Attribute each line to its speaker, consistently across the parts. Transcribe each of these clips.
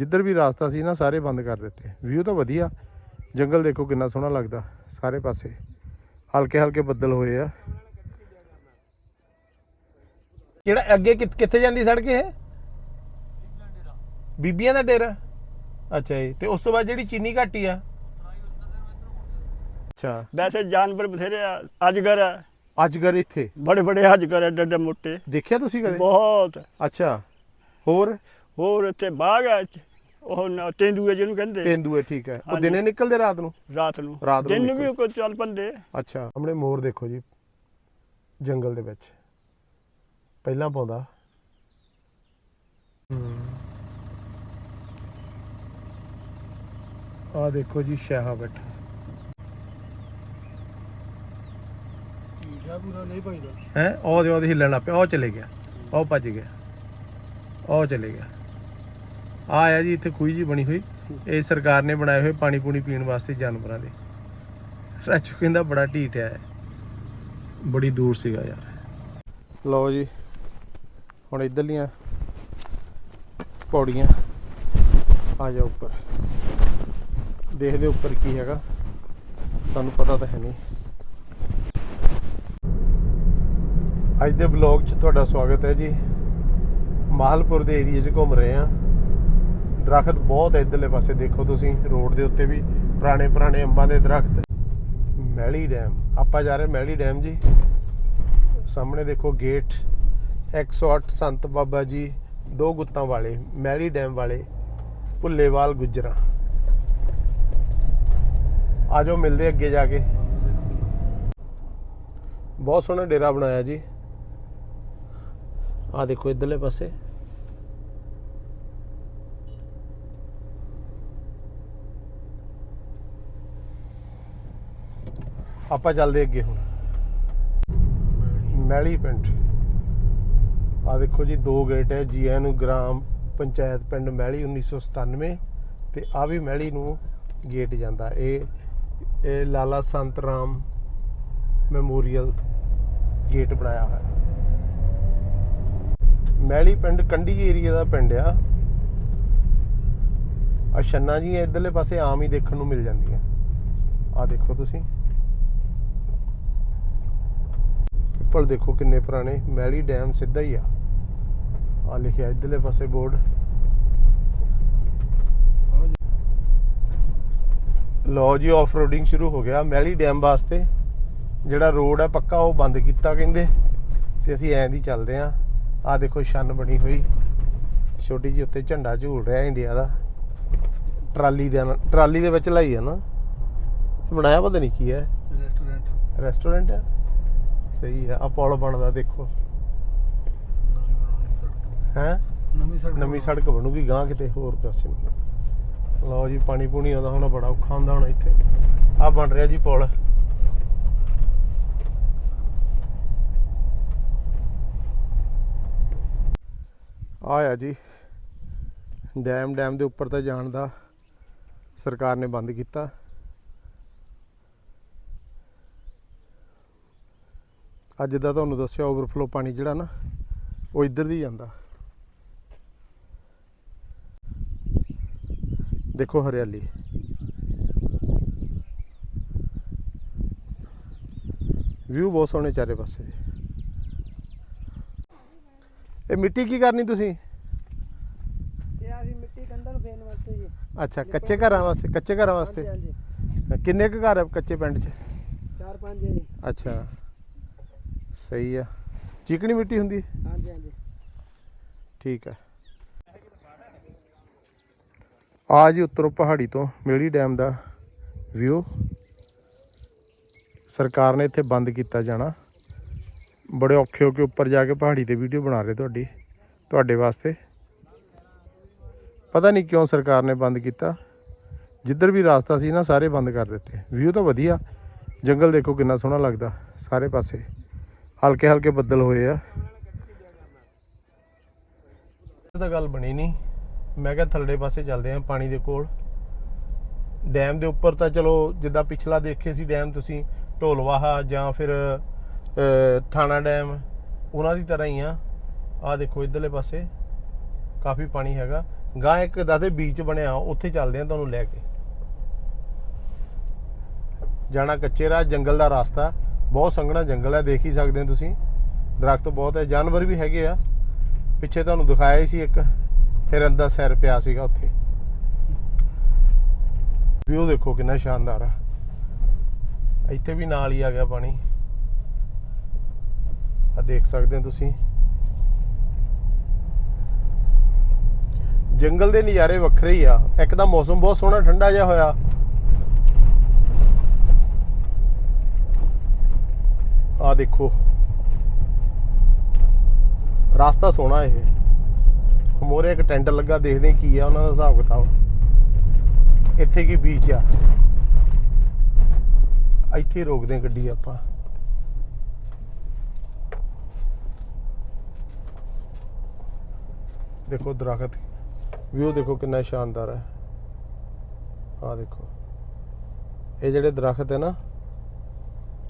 Speaker 1: ਜਿੱਧਰ ਵੀ ਰਾਸਤਾ ਸੀ ਨਾ ਸਾਰੇ ਬੰਦ ਕਰ ਦਿੱਤੇ। ਵਿਊ ਤਾਂ ਵਧੀਆ। ਜੰਗਲ ਦੇਖੋ ਕਿੰਨਾ ਸੋਹਣਾ ਲੱਗਦਾ। ਸਾਰੇ ਪਾਸੇ ਹਲਕੇ ਹਲਕੇ ਬੱਦਲ ਹੋਏ ਆ। ਕਿਹੜਾ ਅੱਗੇ ਕਿੱਥ- ਕਿੱਥੇ ਜਾਂਦੀ ਸੜਕ ਇਹ? ਬੀਬੀਆਂ ਦਾ ਡੇਰਾ। ਅੱਛਾ ਜੀ। ਤੇ ਉਸ ਤੋਂ ਬਾਅਦ ਜਿਹੜੀ ਚੀਨੀ ਘਾਟੀ ਆ? ਅੱਛਾ।
Speaker 2: ਵੈਸੇ ਜਾਨਵਰ ਬਥੇਰੇ ਆ। ਅਜਗਰ ਆ।
Speaker 1: ਅਜਗਰ ਇੱਥੇ?
Speaker 2: ਬੜੇ ਬੜੇ ਅਜਗਰ ਐਡੇ ਐਡੇ ਮੋਟੇ।
Speaker 1: ਦੇਖਿਆ ਤੁਸੀਂ ਕਦੇ?
Speaker 2: ਬਹੁਤ।
Speaker 1: ਅੱਛਾ। ਹੋਰ?
Speaker 2: ਹੋਰ ਇੱਥੇ ਬਾਗ ਆ ਉਹ ਨ- ਤੇਂਦੂਏ ਜਿਹਨੂੰ ਕਹਿੰਦੇ।
Speaker 1: ਤੇਂਦੂਏ ਠੀਕ ਹੈ। ਉਹ
Speaker 2: ਹਾਂਜੀ।
Speaker 1: ਦਿਨੇ ਨਿਕਲਦੇ ਰਾਤ ਨੂੰ?
Speaker 2: ਰਾਤ ਨੂੰ।
Speaker 1: ਰਾਤ ਨੂੰ
Speaker 2: ਦਿਨ ਨੂੰ ਵੀ
Speaker 1: ਨਿਕਲ-
Speaker 2: ਕੋਈ ਚੱਲ ਪੰਦੇ।
Speaker 1: ਅੱਛਾ ਸਾਹਮਣੇ ਮੋਰ ਦੇਖੋ ਜੀ। ਜੰਗਲ ਦੇ ਵਿੱਚ। ਪਹਿਲਾਂ ਪਾਉਂਦਾ। ਆ ਦੇਖੋ ਜੀ ਸ਼ਾਹਾ ਬੈਠਾ।
Speaker 3: ਜਾ ਪੂਰਾ ਨਹੀਂ ਪਾਈਦਾ।
Speaker 1: ਹੈ? ਉਹ ਦੇ ਉਹਦੇ ਹਿੱਲਣ ਲੱਗ ਪਿਆ। ਉਹ ਚਲੇ ਗਿਆ। ਉਹ ਭੱਜ ਗਿਆ। ਉਹ ਚਲੇ ਗਿਆ। ਆ ਆਇਆ ਜੀ ਇੱਥੇ ਖੂਹੀ ਜੀ ਬਣੀ ਹੋਈ। ਇਹ ਸਰਕਾਰ ਨੇ ਬਣਾਏ ਹੋਏ ਪਾਣੀ ਪੂਣੀ ਪੀਣ ਵਾਸਤੇ ਜਾਨਵਰਾਂ ਦੇ। ਰਾਜੂ ਕਹਿੰਦਾ ਬੜਾ ਢੀਠ ਹੈ। ਬੜੀ ਦੂਰ ਸੀਗਾ ਯਾਰ। ਲਓ ਜੀ ਹੁਣ ਇਧਰਲੀਆਂ ਪੌੜੀਆਂ। ਆ ਜਾ ਉੱਪਰ। ਦੇਖਦੇ ਉੱਪਰ ਕੀ ਹੈਗਾ। ਸਾਨੂੰ ਪਤਾ ਤਾਂ ਹੈ ਨਹੀਂ। ਅੱਜ ਦੇ ਬਲੌਗ 'ਚ ਤੁਹਾਡਾ ਸਵਾਗਤ ਹੈ ਜੀ। ਮਾਹਲਪੁਰ ਦੇ ਏਰੀਆ 'ਚ ਘੁੰਮ ਰਹੇ ਆ ਦਰਖਤ ਬਹੁਤ ਹੈ ਇਧਰਲੇ ਪਾਸੇ, ਦੇਖੋ ਤੁਸੀਂ ਰੋਡ ਦੇ ਉੱਤੇ ਵੀ, ਪੁਰਾਣੇ ਪੁਰਾਣੇ ਅੰਬਾਂ ਦੇ ਦਰਖਤ। ਮੈਲੀ ਡੈਮ, ਆਪਾਂ ਜਾ ਰਹੇ ਮੈਲੀ ਡੈਮ ਜੀ। ਸਾਹਮਣੇ ਦੇਖੋ ਗੇਟ 108 ਸੰਤ ਬਾਬਾ ਜੀ, ਦੋ ਗੁੱਤਾਂ ਵਾਲੇ, ਮੈਲੀ ਡੈਮ ਵਾਲੇ, ਭੁੱਲੇਵਾਲ ਗੁਜਰਾ। ਆਜੋ ਮਿਲਦੇ ਅੱਗੇ ਜਾ ਕੇ। ਬਹੁਤ ਸੋਹਣਾ ਡੇਰਾ ਬਣਾਇਆ ਜੀ। ਆ ਦੇਖੋ ਇਧਰਲੇ ਪਾਸੇ। ਆਪਾਂ ਚੱਲਦੇ ਅੱਗੇ ਹੁਣ। ਮੈਲੀ ਪਿੰਡ। ਆ ਦੇਖੋ ਜੀ, ਦੋ ਗੇਟ ਹੈ ਜੀ ਐਨ ਗ੍ਰਾਮ ਪੰਚਾਇਤ ਪਿੰਡ ਮੈਲੀ 1997 ਤੇ ਆ ਵੀ ਮੈਲੀ ਨੂੰ ਗੇਟ ਜਾਂਦਾ। ਇਹ ਇਹ ਲਾਲਾ ਸੰਤ ਰਾਮ ਮੈਮੋਰੀਅਲ ਗੇਟ ਬਣਾਇਆ ਹੋਇਆ। ਮੈਲੀ ਪਿੰਡ ਕੰਢੀ ਏਰੀਆ ਦਾ ਪਿੰਡ ਆ। ਆ ਛੰਨਾ ਜੀ ਇਧਰਲੇ ਪਾਸੇ ਆਮ ਹੀ ਦੇਖਣ ਨੂੰ ਮਿਲ ਜਾਂਦੀਆਂ। ਆ ਦੇਖੋ ਤੁਸੀਂ। ਪਿੱਪਲ ਦੇਖੋ ਕਿੰਨੇ ਪੁਰਾਣੇ ਮੈਲੀ ਡੈਮ ਸਿੱਧਾ ਹੀ ਆ। ਆ ਲਿਖਿਆ ਇਧਰਲੇ ਪਾਸੇ ਬੋਰਡ। ਲੋ ਜੀ ਆਫ ਰੋਡਿੰਗ ਸ਼ੁਰੂ ਹੋ ਗਿਆ। ਮੈਲੀ ਡੈਮ ਵਾਸਤੇ ਜਿਹੜਾ ਰੋਡ ਹੈ ਪੱਕਾ ਉਹ ਬੰਦ ਕੀਤਾ ਕਹਿੰਦੇ। ਤੇ ਅਸੀਂ ਐਂ ਦੀ ਚੱਲਦੇ ਆਂ। ਆ ਦੇਖੋ ਛੰਨ ਬਣੀ ਹੋਈ। ਛੋਟੀ ਜਿਹੀ ਉੱਤੇ ਝੰਡਾ ਝੂਲ ਰਿਹਾ ਇੰਡੀਆ ਦਾ। ਟਰਾਲੀ ਦੇ ਨਾਲ- ਟਰਾਲੀ ਦੇ ਵਿੱਚ ਲਾਈ ਆ ਨਾ। ਬਣਾਇਆ ਪਤਾ ਨਹੀਂ ਕੀ ਹੈ।
Speaker 3: ਰੈਸਟੋਰੈਂਟ।
Speaker 1: ਰੈਸਟੋਰੈਂਟ ਹੈ ਸਹੀ ਹੈ ਆ ਪੁਲ ਬਣਦਾ ਦੇਖੋ। ਹੈ?
Speaker 3: ਨਵੀਂ ਸੜਕ
Speaker 1: ਨਵੀਂ ਸੜਕ ਬਣੂਗੀ ਗਾਂ ਕਿਤੇ ਹੋਰ ਪਾਸੇ ਨੂੰ। ਲਓ ਜੀ ਪਾਣੀ ਪੂਣੀ ਆਉਂਦਾ ਹੁਣ ਬੜਾ ਔਖਾ ਹੁੰਦਾ ਹੁਣ ਇੱਥੇ। ਆ ਬਣ ਰਿਹਾ ਜੀ ਪੁਲ। ਆਇਆ ਜੀ ਡੈਮ ਡੈਮ ਦੇ ਉੱਪਰ ਤਾਂ ਜਾਣ ਦਾ ਸਰਕਾਰ ਨੇ ਬੰਦ ਕੀਤਾ। ਅੱਜ ਦਾ ਤੁਹਾਨੂੰ ਦੱਸਿਆ ਓਵਰਫਲੋ ਪਾਣੀ ਜਿਹੜਾ ਨਾ ਉਹ ਇੱਧਰ ਦੀ ਜਾਂਦਾ। ਦੇਖੋ ਹਰਿਆਲੀ। ਵਿਊ ਬਹੁਤ ਸੋਹਣੇ ਚਾਰੇ ਪਾਸੇ। ਇਹ ਮਿੱਟੀ ਕੀ ਕਰਨੀ ਤੁਸੀਂ?
Speaker 3: ਇਹ ਅਸੀਂ ਮਿੱਟੀ ਕੰਧਾਂ ਨੂੰ ਫੇਰਨ ਵਾਸਤੇ ਜੀ।
Speaker 1: ਅੱਛਾ ਕੱਚੇ ਘਰਾਂ ਵਾਸਤੇ ਕੱਚੇ ਘਰਾਂ ਵਾਸਤੇ?
Speaker 3: ਹਾਂਜੀ ਹਾਂਜੀ।
Speaker 1: ਕਿੰਨੇ ਕੁ ਘਰ ਆ ਕੱਚੇ ਪਿੰਡ 'ਚ?
Speaker 3: ਚਾਰ ਪੰਜ ਹੈ ਜੀ।
Speaker 1: ਅੱਛਾ। ਸਹੀ ਆ। ਚੀਕਣੀ ਮਿੱਟੀ ਹੁੰਦੀ
Speaker 3: ਹਾਂਜੀ ਹਾਂਜੀ।
Speaker 1: ਠੀਕ ਹੈ ਆ ਜੀ ਉੱਤਰੋਂ ਪਹਾੜੀ ਤੋਂ ਮੇਲੀ ਡੈਮ ਦਾ ਵਿਊ। ਸਰਕਾਰ ਨੇ ਇੱਥੇ ਬੰਦ ਕੀਤਾ ਜਾਣਾ। ਬੜੇ ਔਖੇ ਹੋ ਕੇ ਉੱਪਰ ਜਾ ਕੇ ਪਹਾੜੀ ਤੇ ਵੀਡੀਓ ਬਣਾ ਰਹੇ ਤੁਹਾਡੀ ਤੁਹਾਡੇ ਵਾਸਤੇ। ਪਤਾ ਨਹੀਂ ਕਿਉਂ ਸਰਕਾਰ ਨੇ ਬੰਦ ਕੀਤਾ। ਜਿੱਧਰ ਵੀ ਰਾਸਤਾ ਸੀ ਨਾ ਸਾਰੇ ਬੰਦ ਕਰ ਦਿੱਤੇ। ਵਿਊ ਤਾਂ ਵਧੀਆ। ਜੰਗਲ ਦੇਖੋ ਕਿੰਨਾ ਸੋਹਣਾ ਲੱਗਦਾ ਸਾਰੇ ਪਾਸੇ। ਹਲਕੇ ਹਲਕੇ ਬੱਦਲ ਹੋਏ ਆ। ਤਾਂ ਗੱਲ ਬਣੀ ਨਹੀਂ। ਮੈਂ ਕਿਹਾ ਥੱਲੜੇ ਪਾਸੇ ਚੱਲਦੇ ਆਂ ਪਾਣੀ ਦੇ ਕੋਲ। ਡੈਮ ਦੇ ਉੱਪਰ ਤਾਂ ਚਲੋ ਜਿੱਦਾਂ ਪਿਛਲਾ ਦੇਖੇ ਸੀ ਡੈਮ ਤੁਸੀਂ, ਢੋਲਵਾਹਾ ਜਾਂ ਫਿਰ ਥਾਣਾ ਡੈਮ, ਉਹਨਾਂ ਦੀ ਤਰ੍ਹਾਂ ਹੀ ਆ। ਆ ਦੇਖੋ ਇਧਰਲੇ ਪਾਸੇ, ਕਾਫੀ ਪਾਣੀ ਹੈਗਾ। ਗਾਂ ਇੱਕ ਦਾਦੇ ਬੀਚ ਬਣਿਆ, ਉੱਥੇ ਚੱਲਦੇ ਆ ਤੁਹਾਨੂੰ ਲੈ ਕੇ। ਜਾਣਾ ਕੱਚੇ ਰਾਹ ਜੰਗਲ ਦਾ ਰਸਤਾ। ਬਹੁਤ ਸੰਘਣਾ ਜੰਗਲ ਹੈ, ਦੇਖ ਹੀ ਸਕਦੇ ਹੋ ਤੁਸੀਂ। ਦਰਖਤ ਬਹੁਤ ਹੈ, ਜਾਨਵਰ ਵੀ ਹੈਗੇ ਆ। ਪਿੱਛੇ ਤੁਹਾਨੂੰ ਦਿਖਾਇਆ ਹੀ ਸੀ ਇੱਕ, ਹਿਰਨ ਦਾ ਸਿਰ ਪਿਆ ਸੀਗਾ ਉੱਥੇ। ਵਿਊ ਦੇਖੋ ਕਿੰਨਾ ਸ਼ਾਨਦਾਰ ਆ। ਇੱਥੇ ਵੀ ਨਾਲ ਹੀ ਆ ਗਿਆ ਪਾਣੀ। ਆ ਦੇਖ ਸਕਦੇ ਹੋ ਤੁਸੀਂ। ਜੰਗਲ ਦੇ ਨਜ਼ਾਰੇ ਵੱਖਰੇ ਹੀ ਆ। ਇੱਕ ਤਾਂ ਮੌਸਮ ਬਹੁਤ ਸੋਹਣਾ, ਠੰਡਾ ਜਿਹਾ ਹੋਇਆ। ਆ ਦੇਖੋ। ਰਸਤਾ ਸੋਹਣਾ ਇਹ। ਮੋਰੇ ਇੱਕ ਟੈਂਟ ਲੱਗਾ, ਦੇਖਦੇ ਕੀ ਆ, ਉਹਨਾਂ ਦਾ ਹਿਸਾਬ ਕਿਤਾਬ। ਇੱਥੇ ਕੀ ਬੀਚ ਆ? ਇੱਥੇ ਰੋਕਦੇ ਗੱਡੀ ਆਪਾਂ। ਦੇਖੋ ਦਰਖਤ ਵਿਊ ਦੇਖੋ ਕਿੰਨਾ ਸ਼ਾਨਦਾਰ ਹੈ। ਆ ਦੇਖੋ। ਇਹ ਜਿਹੜੇ ਦਰਖਤ ਹੈ ਨਾ,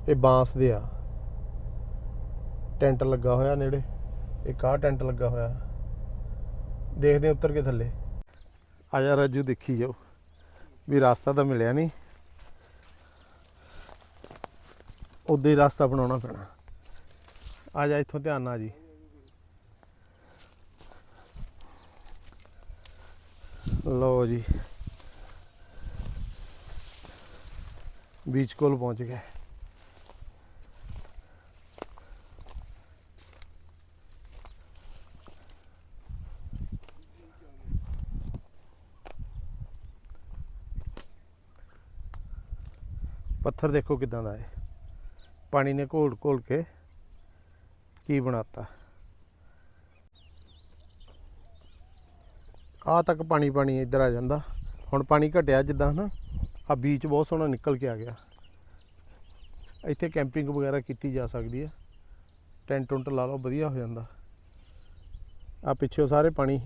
Speaker 1: ਇਹ ਬਾਂਸ ਦੇ ਆ। ਟੈਂਟ ਲੱਗਾ ਹੋਇਆ ਨੇੜੇ। ਇੱਕ ਆਹ ਟੈਂਟ ਲੱਗਾ ਹੋਇਆ। ਦੇਖਦੇ ਹਾਂ ਉੱਤਰ ਕੇ ਥੱਲੇ। ਆ ਜਾ ਰਾਜੂ, ਦੇਖੀ ਜਾਓ। ਵੀ ਰਸਤਾ ਤਾਂ ਮਿਲਿਆ ਨਹੀਂ। ਉਦੋਂ ਹੀ ਰਸਤਾ ਬਣਾਉਣਾ ਪੈਣਾ। ਆ ਜਾ, ਇੱਥੋਂ ਧਿਆਨ ਨਾਲ ਜੀ। ਲਓ ਜੀ। ਬੀਚ ਕੋਲ ਪਹੁੰਚ ਗਏ। ਪੱਥਰ ਦੇਖੋ ਕਿਦਾਂ ਦਾ ਹੈ। ਪਾਣੀ ਨੇ ਘੋਲ ਘੋਲ ਕੇ ਕੀ ਬਣਾਤਾ। ਆ ਤੱਕ ਪਾਣੀ ਪਾਣੀ ਇੱਧਰ ਆ ਜਾਂਦਾ। ਹੁਣ ਪਾਣੀ ਘਟਿਆ ਜਿੱਦਾਂ ਨਾ ਆ ਬੀਚ ਬਹੁਤ ਸੋਹਣਾ ਨਿਕਲ ਕੇ ਆ ਗਿਆ। ਇੱਥੇ ਕੈਂਪਿੰਗ ਵਗੈਰਾ ਕੀਤੀ ਜਾ ਸਕਦੀ ਹੈ। ਟੈਂਟ ਟੁੰਟ ਲਾ ਲਓ, ਵਧੀਆ ਹੋ ਜਾਂਦਾ। ਆ ਪਿੱਛੇ ਸਾਰੇ ਪਾਣੀ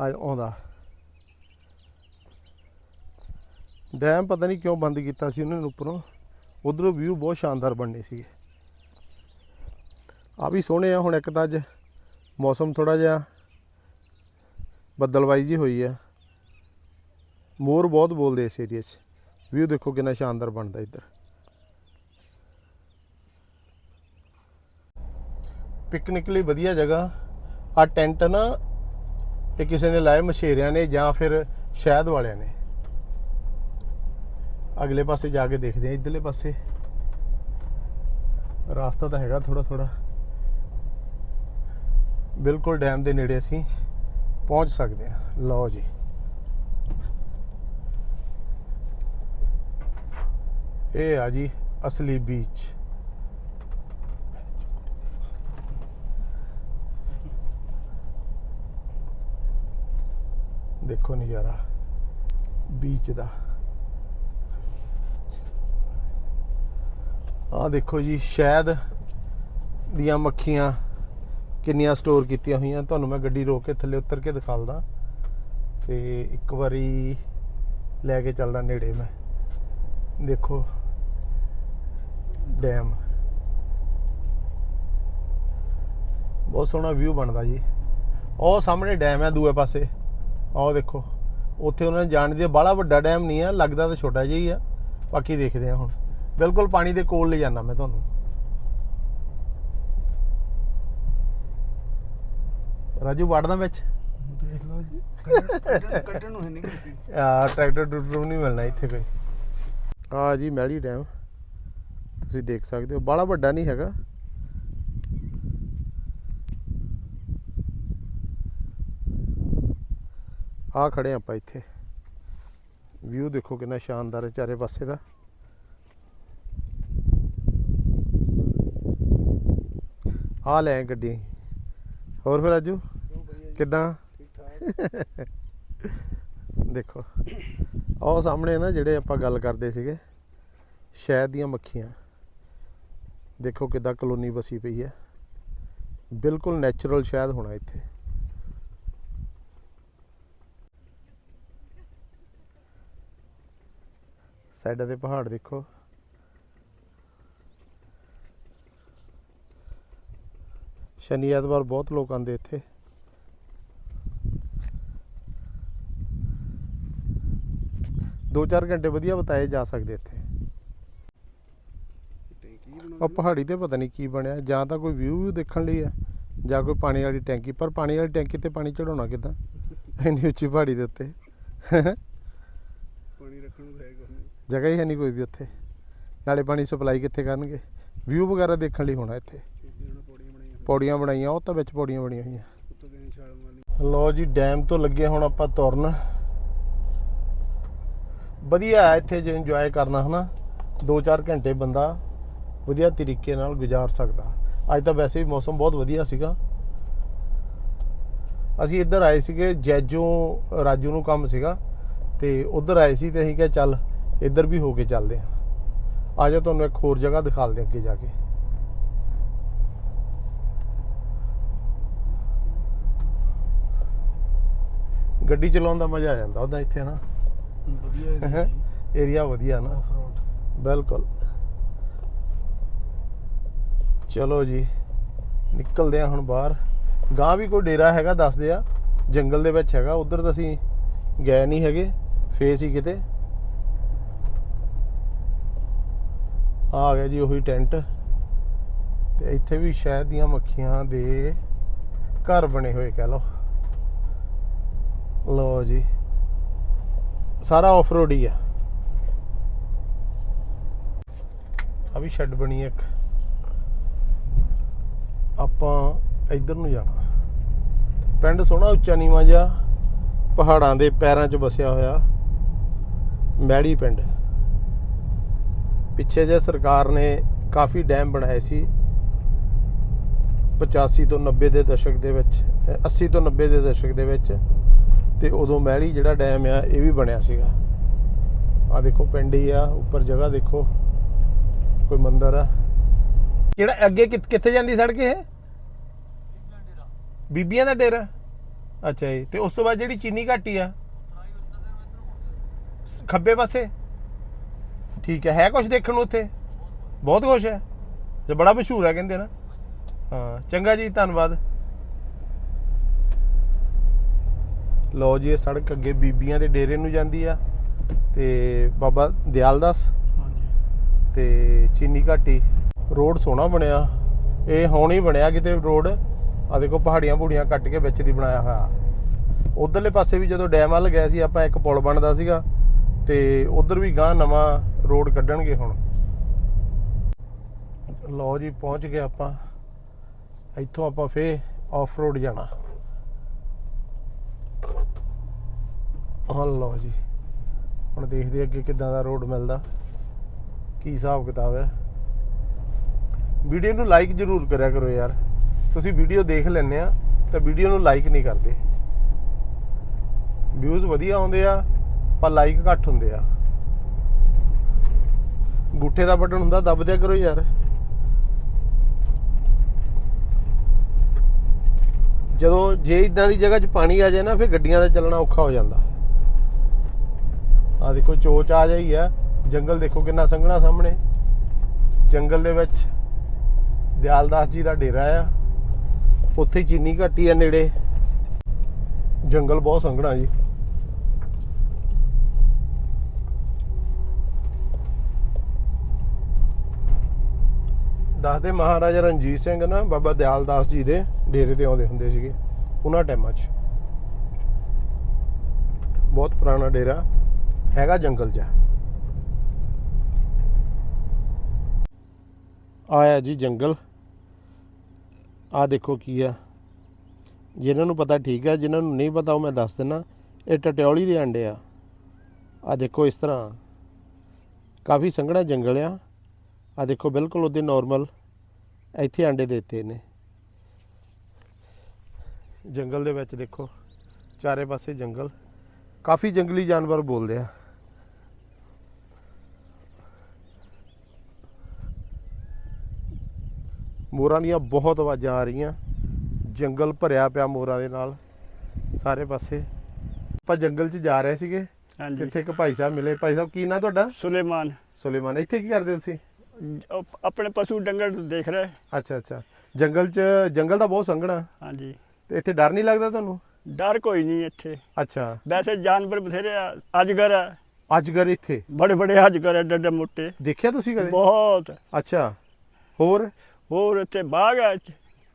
Speaker 1: ਆ ਆਉਂਦਾ। ਡੈਮ ਪਤਾ ਨਹੀਂ ਕਿਉਂ ਬੰਦ ਕੀਤਾ ਸੀ ਉਹਨਾਂ ਨੇ ਉੱਪਰੋਂ। ਉਧਰੋਂ ਵਿਊ ਬਹੁਤ ਸ਼ਾਨਦਾਰ ਬਣਨੇ ਸੀਗੇ ਆ ਵੀ ਸੋਹਣੇ ਆ, ਹੁਣ ਇੱਕ ਤਾਂ ਅੱਜ ਮੌਸਮ ਥੋੜਾ ਜਿਹਾ ਬੱਦਲਵਾਈ ਜੀ ਹੋਈ ਆ। ਮੋਰ ਬਹੁਤ ਬੋਲਦੇ ਇਸ ਏਰੀਆ 'ਚ। ਵਿਊ ਦੇਖੋ ਕਿੰਨਾ ਸ਼ਾਨਦਾਰ ਬਣਦਾ ਇੱਧਰ। ਪਿਕਨਿਕ ਲਈ ਵਧੀਆ ਜਗ੍ਹਾ। ਆ ਟੈਂਟ ਨਾ ਇਹ ਕਿਸੇ ਨੇ ਲਾਏ, ਮਛੇਰਿਆਂ ਨੇ ਜਾਂ ਫਿਰ ਸ਼ਹਿਦ ਵਾਲਿਆਂ ਨੇ। ਅਗਲੇ ਪਾਸੇ ਜਾ ਕੇ ਦੇਖਦੇ ਆ ਇਧਰਲੇ ਪਾਸੇ। ਰਾਸਤਾ ਤਾਂ ਹੈਗਾ ਥੋੜਾ ਥੋੜਾ ਬਿਲਕੁਲ ਡੈਮ ਦੇ ਨੇੜੇ ਅਸੀਂ ਪਹੁੰਚ ਸਕਦੇ ਹਾਂ। ਲਓ ਜੀ। ਇਹ ਆ ਜੀ ਅਸਲੀ ਬੀਚ ਦੇਖੋ ਨਜ਼ਾਰਾ। ਬੀਚ ਦਾ। ਆਹ ਦੇਖੋ ਜੀ, ਸ਼ਹਿਦ ਦੀਆਂ ਮੱਖੀਆਂ ਕਿੰਨੀਆਂ ਸਟੋਰ ਕੀਤੀਆਂ ਹੋਈਆਂ। ਤੁਹਾਨੂੰ ਮੈਂ ਗੱਡੀ ਰੋਕ ਕੇ ਥੱਲੇ ਉਤਰ ਕੇ ਦਿਖਾਲਦਾ। ਤੇ ਇੱਕ ਵਾਰੀ ਲੈ ਕੇ ਚੱਲਦਾ ਨੇੜੇ ਮੈਂ। ਦੇਖੋ ਡੈਮ ਬਹੁਤ ਸੋਹਣਾ ਵਿਊ ਬਣਦਾ ਜੀ। ਉਹ ਸਾਹਮਣੇ ਡੈਮ ਹੈ ਦੂਏ ਪਾਸੇ। ਆਹ ਦੇਖੋ, ਉੱਥੇ ਉਹਨਾਂ ਨੇ ਜਾਣ ਦੀ, ਬਾਹਲਾ ਵੱਡਾ ਡੈਮ ਨਹੀਂ ਆ, ਲੱਗਦਾ ਤਾਂ ਛੋਟਾ ਜਿਹਾ ਹੀ ਆ। ਬਾਕੀ ਦੇਖਦੇ ਆ ਹੁਣ। ਬਿਲਕੁਲ ਪਾਣੀ ਦੇ ਕੋਲ ਲੈ ਜਾਣਾ ਮੈਂ ਤੁਹਾਨੂੰ। ਰਾਜੂ ਵੜਦਾ ਵਿੱਚ।
Speaker 3: ਦੇਖ ਲਓ ਜੀ। ਕੱਢਣ ਨੂੰ ਹੈ ਨਹੀਂ ਕੋਈ
Speaker 1: ਆ ਟਰੈਕਟਰ ਟੂਟਰ ਨਹੀਂ ਮਿਲਣਾ ਇੱਥੇ ਕੋਈ। ਆ ਜੀ ਮੈਲੀ ਡੈਮ ਤੁਸੀਂ ਦੇਖ ਸਕਦੇ ਹੋ ਬਾਹਲਾ ਵੱਡਾ ਨਹੀਂ ਹੈਗਾ। ਆ ਖੜੇ ਆਪਾਂ ਇੱਥੇ। ਵਿਊ ਦੇਖੋ ਕਿੰਨਾ ਸ਼ਾਨਦਾਰ ਹੈ ਚਾਰੇ ਪਾਸੇ ਦਾ। ਆ ਲੈ ਗੱਡੀ। ਹੋਰ ਫਿਰ ਰਾਜੂ? ਕਿੱਦਾਂ? ਦੇਖੋ। ਉਹ ਸਾਹਮਣੇ ਨਾ ਜਿਹੜੇ ਆਪਾਂ ਗੱਲ ਕਰਦੇ ਸੀਗੇ ਸ਼ਹਿਦ ਦੀਆਂ ਮੱਖੀਆਂ। ਦੇਖੋ ਕਿੱਦਾਂ ਕਲੋਨੀ ਵਸੀ ਪਈ ਹੈ। ਬਿਲਕੁਲ ਨੈਚੁਰਲ ਸ਼ਹਿਦ ਹੋਣਾ ਇੱਥੇ। ਸਾਈਡਾਂ ਤੇ ਪਹਾੜ ਦੇਖੋ। ਸ਼ਨੀ ਐਤਵਾਰ ਬਹੁਤ ਲੋਕ ਆਉਂਦੇ ਇੱਥੇ। ਦੋ ਚਾਰ ਘੰਟੇ ਵਧੀਆ ਬਤਾਏ ਜਾ ਸਕਦੇ ਇੱਥੇ। ਉਹ ਪਹਾੜੀ ਤੇ ਪਤਾ ਨਹੀਂ ਕੀ ਬਣਿਆ ਜਾਂ ਤਾਂ ਕੋਈ ਵਿਊ ਦੇਖਣ ਲਈ ਹੈ ਜਾਂ ਕੋਈ ਪਾਣੀ ਵਾਲੀ ਟੈਂਕੀ ਪਰ ਪਾਣੀ ਵਾਲੀ ਟੈਂਕੀ ਤੇ ਪਾਣੀ ਚੜਾਉਣਾ ਕਿਦਾਂ? ਇੰਨੀ ਉੱਚੀ ਪਹਾੜੀ ਦੇ ਉੱਤੇ।
Speaker 4: ਪਾਣੀ ਰੱਖਣ ਨੂੰ ਜਾਏਗਾ
Speaker 1: ਜਗ੍ਹਾ ਹੀ ਹੈ ਨਹੀਂ ਕੋਈ ਵੀ ਉੱਥੇ। ਨਾਲੇ ਪਾਣੀ ਸਪਲਾਈ ਕਿੱਥੇ ਕਰਨਗੇ? ਵਿਊ ਵਗੈਰਾ ਦੇਖਣ ਲਈ ਹੋਣਾ ਇੱਥੇ।
Speaker 4: ਪੌੜੀਆਂ ਬਣਾਈਆਂ,
Speaker 1: ਉਹ ਤਾਂ ਵਿੱਚ ਪੌੜੀਆਂ ਬਣੀਆਂ ਹੋਈਆਂ। ਲੋ ਜੀ, ਡੈਮ ਤੋਂ ਲੱਗੇ ਹੁਣ ਆਪਾਂ ਤੁਰਨ। ਵਧੀਆ ਹੈ ਇੱਥੇ ਜੇ ਇੰਜੋਏ ਕਰਨਾ, ਹਨਾ? 2-4 ਘੰਟੇ ਬੰਦਾ ਵਧੀਆ ਤਰੀਕੇ ਨਾਲ ਗੁਜ਼ਾਰ ਸਕਦਾ। ਅੱਜ ਤਾਂ ਵੈਸੇ ਵੀ ਮੌਸਮ ਬਹੁਤ ਵਧੀਆ ਸੀਗਾ। ਅਸੀਂ ਇੱਧਰ ਆਏ ਸੀਗੇ, ਜੈਜੋ, ਰਾਜੂ ਨੂੰ ਕੰਮ ਸੀਗਾ। ਤੇ ਉਧਰ ਆਏ ਸੀ ਤੇ ਅਸੀਂ ਕਿਹਾ, ਚੱਲ ਇੱਧਰ ਵੀ ਹੋ ਕੇ ਚੱਲਦੇ ਹਾਂ। ਆ ਜਾ ਤੁਹਾਨੂੰ ਇੱਕ ਹੋਰ ਜਗ੍ਹਾ ਦਿਖਾਲਦੇ ਹਾਂ ਅੱਗੇ ਜਾ ਕੇ। ਗੱਡੀ ਚਲਾਉਣ ਦਾ ਮਜ਼ਾ ਆ ਜਾਂਦਾ ਉਹਦਾ ਇੱਥੇ ਨਾ।
Speaker 4: ਵਧੀਆ
Speaker 1: ਏਰੀਆ ਵਧੀਆ ਨਾ। ਬਿਲਕੁਲ। ਚਲੋ ਜੀ ਨਿਕਲਦੇ ਆ ਹੁਣ ਬਾਹਰ। ਗਾਂ ਵੀ ਕੋਈ ਡੇਰਾ ਹੈਗਾ ਦੱਸਦੇ ਆ। ਜੰਗਲ ਦੇ ਵਿੱਚ ਹੈਗਾ ਉਧਰ ਤਾਂ ਅਸੀਂ ਗਏ ਨਹੀਂ ਹੈਗੇ ਫੇਸ ਹੀ ਕਿਤੇ। ਆ ਗਿਆ ਜੀ ਉਹੀ ਟੈਂਟ। ਤੇ ਇੱਥੇ ਵੀ ਸ਼ਹਿਦ ਦੀਆਂ ਮੱਖੀਆਂ ਦੇ ਘਰ ਬਣੇ ਹੋਏ ਕਹਿ ਲਓ। ਲਓ ਜੀ। ਸਾਰਾ ਆਫ ਰੋਡ ਹੀ ਆ। ਆ ਵੀ ਸ਼ੈੱਡ ਬਣੀ ਇੱਕ। ਆਪਾਂ ਇੱਧਰ ਨੂੰ ਜਾਣਾ। ਪਿੰਡ ਸੋਹਣਾ ਉੱਚਾ ਨੀਵਾਂ ਜਿਹਾ ਪਹਾੜਾਂ ਦੇ ਪੈਰਾਂ 'ਚ ਵਸਿਆ ਹੋਇਆ ਮੈੜੀ ਪਿੰਡ। ਪਿੱਛੇ ਜੇ ਸਰਕਾਰ ਨੇ ਕਾਫੀ ਡੈਮ ਬਣਾਏ ਸੀ। 85 ਤੋਂ 90 ਦੇ ਦਸ਼ਕ ਦੇ ਵਿੱਚ ਅ, 80 ਤੋਂ 90 ਦੇ ਦਸ਼ਕ ਦੇ ਵਿੱਚ। ਤੇ ਉਦੋਂ ਮਹਿਲੀ ਜਿਹੜਾ ਡੈਮ ਆ, ਇਹ ਵੀ ਬਣਿਆ ਸੀਗਾ। ਆ ਦੇਖੋ, ਪਿੰਡ ਹੀ ਆ, ਉੱਪਰ ਜਗ੍ਹਾ ਦੇਖੋ, ਕੋਈ ਮੰਦਿਰ ਆ। ਜਿਹੜਾ ਅੱਗੇ ਕਿ- ਕਿੱਥੇ ਜਾਂਦੀ ਸੜਕ ਇਹ? ਬੀਬੀਆਂ ਦਾ ਡੇਰਾ। ਅੱਛਾ ਜੀ, ਤੇ ਉਸ ਤੋਂ ਬਾਅਦ ਜਿਹੜੀ ਚੀਨੀ ਘਾਟੀ ਆ? ਖੱਬੇ ਪਾਸੇ। ਠੀਕ ਹੈ ਹੈ ਕੁਝ ਦੇਖਣ ਨੂੰ ਉੱਥੇ? ਬਹੁਤ ਕੁਝ ਹੈ। ਤੇ ਬੜਾ ਮਸ਼ਹੂਰ ਹੈ ਕਹਿੰਦੇ ਨਾ। ਹਾਂ, ਚੰਗਾ ਜੀ, ਧੰਨਵਾਦ। ਲੋ ਜੀ ਇਹ ਸੜਕ ਅੱਗੇ ਬੀਬੀਆਂ ਦੇ ਡੇਰੇ ਨੂੰ ਜਾਂਦੀ ਆ। ਤੇ ਬਾਬਾ ਦਿਆਲਦਾਸ
Speaker 4: ਹਾਂਜੀ।
Speaker 1: ਤੇ ਚੀਨੀ ਘਾਟੀ। ਰੋਡ ਸੋਹਣਾ ਬਣਿਆ। ਇਹ ਹੁਣ ਹੀ ਬਣਿਆ ਕਿਤੇ ਰੋਡ। ਆ ਦੇਖੋ ਪਹਾੜੀਆਂ ਪੂੜੀਆਂ ਕੱਟ ਕੇ ਵਿੱਚ ਦੀ ਬਣਾਇਆ ਹੋਇਆ। ਉਧਰਲੇ ਪਾਸੇ ਵੀ ਜਦੋਂ ਡੈਮ ਵੱਲ ਗਏ ਸੀ ਆਪਾਂ ਇੱਕ ਪੁਲ ਬਣਦਾ ਸੀਗਾ। ਤੇ ਉਧਰ ਵੀ ਗਾਂ ਨਵਾਂ ਰੋਡ ਕੱਢਣਗੇ ਹੁਣ। ਲਓ ਜੀ ਪਹੁੰਚ ਗਏ ਆਪਾਂ। ਇੱਥੋਂ ਆਪਾਂ ਫੇ ਆਫ ਰੋਡ ਜਾਣਾ। ਹਾਂ ਲਓ ਜੀ। ਹੁਣ ਦੇਖਦੇ ਅੱਗੇ ਕਿੱਦਾਂ ਦਾ ਰੋਡ ਮਿਲਦਾ। ਕੀ ਹਿਸਾਬ ਕਿਤਾਬ ਹੈ। ਵੀਡੀਓ ਨੂੰ ਲਾਈਕ ਜ਼ਰੂਰ ਕਰਿਆ ਕਰੋ ਯਾਰ। ਤੁਸੀਂ ਵੀਡੀਓ ਦੇਖ ਲੈਂਦੇ ਆ, ਤਾਂ ਵੀਡੀਓ ਨੂੰ ਲਾਈਕ ਨਹੀਂ ਕਰਦੇ। ਵਿਊਜ਼ ਵਧੀਆ ਆਉਂਦੇ ਆ, ਪਰ ਲਾਈਕ ਘੱਟ ਹੁੰਦੇ ਆ। ਗੁੱਠੇ ਦਾ ਬਟਨ ਹੁੰਦਾ, ਦੱਬ ਦਿਆ ਕਰੋ ਯਾਰ। ਜਦੋਂ ਜੇ ਇਦਾਂ ਦੀ ਜਗ੍ਹਾ 'ਚ ਪਾਣੀ ਆ ਜਾਏ ਨਾ, ਫਿਰ ਗੱਡੀਆਂ ਦਾ ਚੱਲਣਾ ਔਖਾ ਹੋ ਜਾਂਦਾ। ਆ ਦੇਖੋ, ਚੋਚ ਆ ਜਾਈ ਆ। ਜੰਗਲ ਦੇਖੋ ਕਿੰਨਾ ਸੰਘਣਾ ਸਾਹਮਣੇ। ਜੰਗਲ ਦੇ ਵਿੱਚ ਦਿਆਲਦਾਸ ਜੀ ਦਾ ਡੇਰਾ ਆ। ਉੱਥੇ ਚੀਨੀ ਘਾਟੀ ਆ ਨੇੜੇ। ਜੰਗਲ ਬਹੁਤ ਸੰਘਣਾ ਜੀ। ਦੱਸਦੇ ਮਹਾਰਾਜਾ ਰਣਜੀਤ ਸਿੰਘ ਨਾ, ਬਾਬਾ ਦਿਆਲਦਾਸ ਜੀ ਦੇ ਡੇਰੇ ਤੇ ਆਉਂਦੇ ਹੁੰਦੇ ਸੀਗੇ। ਉਹਨਾਂ ਟਾਈਮਾਂ 'ਚ। ਬਹੁਤ ਪੁਰਾਣਾ ਡੇਰਾ। ਹੈਗਾ ਜੰਗਲ 'ਚ। ਆਇਆ ਜੀ ਜੰਗਲ। ਆ ਦੇਖੋ ਕੀ ਆ। ਜਿਨ੍ਹਾਂ ਨੂੰ ਪਤਾ ਠੀਕ ਆ ਜਿਨ੍ਹਾਂ ਨੂੰ ਨਹੀਂ ਪਤਾ ਉਹ ਮੈਂ ਦੱਸ ਦਿੰਨਾ। ਇਹ ਟਟਿਓਲੀ ਦੇ ਅੰਡੇ ਆ। ਆ ਦੇਖੋ ਇਸ ਤਰ੍ਹਾਂ। ਕਾਫੀ ਸੰਘਣਾ ਜੰਗਲ ਆ। ਆ ਦੇਖੋ ਬਿਲਕੁਲ ਉਹਦੇ ਨਾਰਮਲ ਇੱਥੇ ਅੰਡੇ ਦਿੱਤੇ ਨੇ। ਜੰਗਲ ਦੇ ਵਿੱਚ ਦੇਖੋ, ਚਾਰੇ ਪਾਸੇ ਜੰਗਲ। ਕਾਫੀ ਜੰਗਲੀ ਜਾਨਵਰ ਬੋਲਦੇ ਆ। ਮੋਰਾਂ ਦੀਆਂ ਬਹੁਤ ਆਵਾਜ਼ਾਂ ਆ ਰਹੀਆਂ। ਜੰਗਲ ਭਰਿਆ ਪਿਆ ਮੋਰਾਂ ਦੇ ਨਾਲ। ਸਾਰੇ ਪਾਸੇ। ਆਪਾਂ ਜੰਗਲ 'ਚ ਜਾ ਰਹੇ ਸੀਗੇ।
Speaker 2: ਹਾਂਜੀ।
Speaker 1: ਇੱਥੇ ਇੱਕ ਭਾਈ ਸਾਹਿਬ ਮਿਲੇ। ਭਾਈ ਸਾਹਿਬ ਕੀ ਨਾਂ ਤੁਹਾਡਾ?
Speaker 2: ਸੁਲੇਮਾਨ।
Speaker 1: ਸੁਲੇਮਾਨ ਇੱਥੇ ਕੀ ਕਰਦੇ ਤੁਸੀਂ?
Speaker 2: ਆਪਣੇ ਪਸ਼ੂ ਡੰਗਰ ਦੇਖ ਰਹੇ।
Speaker 1: ਅੱਛਾ ਅੱਛਾ। ਜੰਗਲ 'ਚ ਜੰਗਲ ਦਾ ਬਹੁਤ ਸੰਘਣਾ।
Speaker 2: ਹਾਂਜੀ।
Speaker 1: ਤੇ ਇੱਥੇ ਡਰ ਨਹੀਂ ਲੱਗਦਾ ਤੁਹਾਨੂੰ?
Speaker 2: ਡਰ ਕੋਈ ਨਹੀਂ ਇੱਥੇ।
Speaker 1: ਅੱਛਾ।
Speaker 2: ਵੈਸੇ ਜਾਨਵਰ ਬਥੇਰੇ ਆ। ਅਜਗਰ ਆ।
Speaker 1: ਅਜਗਰ ਇੱਥੇ?
Speaker 2: ਬੜੇ ਬੜੇ ਹੱਜ ਕਰ ਏਡੇ ਏਡੇ ਮੋਟੇ।
Speaker 1: ਦੇਖਿਆ ਤੁਸੀਂ ਕਦੇ?
Speaker 2: ਬਹੁਤ।
Speaker 1: ਅੱਛਾ। ਹੋਰ?
Speaker 2: ਹੋਰ ਇੱਥੇ ਬਾਗ ਹੈ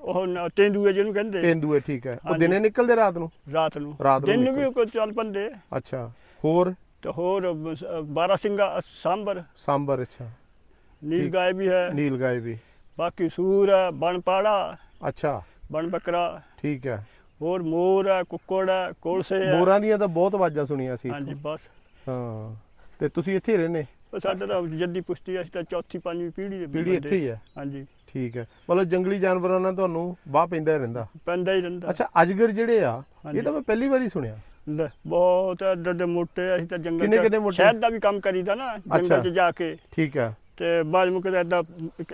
Speaker 2: ਉਹ ਨ- ਤੇਂਦੂਏ ਜਿਹਨੂੰ ਕਹਿੰਦੇ।
Speaker 1: ਤੇਂਦੂਏ ਠੀਕ ਹੈ। ਉਹ
Speaker 2: ਹਾਂਜੀ।
Speaker 1: ਦਿਨੇ ਨਿਕਲਦੇ ਰਾਤ ਨੂੰ?
Speaker 2: ਰਾਤ ਨੂੰ।
Speaker 1: ਰਾਤ ਨੂੰ
Speaker 2: ਦਿਨ ਵੀ
Speaker 1: ਨਿਕਲ-
Speaker 2: ਕੋਈ ਚੱਲ ਪੰਦੇ।
Speaker 1: ਅੱਛਾ। ਹੋਰ?
Speaker 2: ਤੇ ਹੋਰ ਬਾਰਾ ਸਿੰਘਾ ਸਾਂਬਰ।
Speaker 1: ਸਾਂਬਰ ਅੱਛਾ।
Speaker 2: ਨੀਲ
Speaker 1: ਠੀਕ।
Speaker 2: ਗਾਏ ਵੀ ਹੈ।
Speaker 1: ਨੀਲ ਗਾਏ ਵੀ।
Speaker 2: ਬਾਕੀ ਸੂਰ ਹੈ ਬਣ ਪਾੜਾ
Speaker 1: ਅੱਛਾ।
Speaker 2: ਬਣ ਬੱਕਰਾ
Speaker 1: ਠੀਕ ਹੈ।
Speaker 2: ਹੋਰ ਮੋਰ ਹੈ ਕੁੱਕੜ ਹੈ ਕੋਲਸੇ ਹੈ।
Speaker 1: ਮੋਰਾਂ ਦੀਆਂ ਤਾਂ ਬਹੁਤ ਆਵਾਜ਼ਾਂ ਸੁਣੀਆਂ ਸੀ
Speaker 2: ਹਾਂਜੀ। ਬਸ।
Speaker 1: ਹਾਂ। ਤੇ ਤੁਸੀਂ ਇੱਥੇ ਹੀ ਰਹਿੰਦੇ?
Speaker 2: ਉਹ ਸਾਡੇ ਤਾਂ ਜੱਦੀ ਪੁਸ਼ਤੀ ਅਸੀਂ ਤਾਂ ਚੌਥੀ ਪੰਜਵੀਂ ਪੀੜ੍ਹੀ ਦੇ
Speaker 1: ਪੀੜੀ ਇੱਥੇ ਹੀ ਹੈ?
Speaker 2: ਹਾਂਜੀ।
Speaker 1: ਠੀਕ ਹੈ। ਮਤਲਬ ਜੰਗਲੀ ਜਾਨਵਰਾਂ ਨਾਲ ਤੁਹਾਨੂੰ ਬਾਹ ਪੈਂਦਾ ਹੀ ਰਹਿੰਦਾ।
Speaker 2: ਪੈਂਦਾ ਹੀ ਰਹਿੰਦਾ।
Speaker 1: ਅੱਛਾ ਅਜਗਰ ਜਿਹੜੇ ਆ ਇਹ। ਤਾਂ ਮੈਂ ਪਹਿਲੀ ਵਾਰੀ ਸੁਣਿਆ।
Speaker 2: ਲੈ, ਬਹੁਤ ਏਡੇ ਮੋਟੇ ਅਸੀਂ ਤਾਂ ਜੰਗਲ
Speaker 1: ਕਿੰਨੇ- ਕਿੰਨੇ ਮੋਟੇ?
Speaker 2: ਸ਼ਹਿਦ ਦਾ ਵੀ ਕੰਮ ਕਰੀਦਾ ਨਾ। ਜੰਗਲ 'ਚ ਜਾ ਕੇ।
Speaker 1: ਠੀਕ ਹੈ।
Speaker 2: ਤੇ ਬਾਜ ਮੁਕਦਾ ਐਡਾ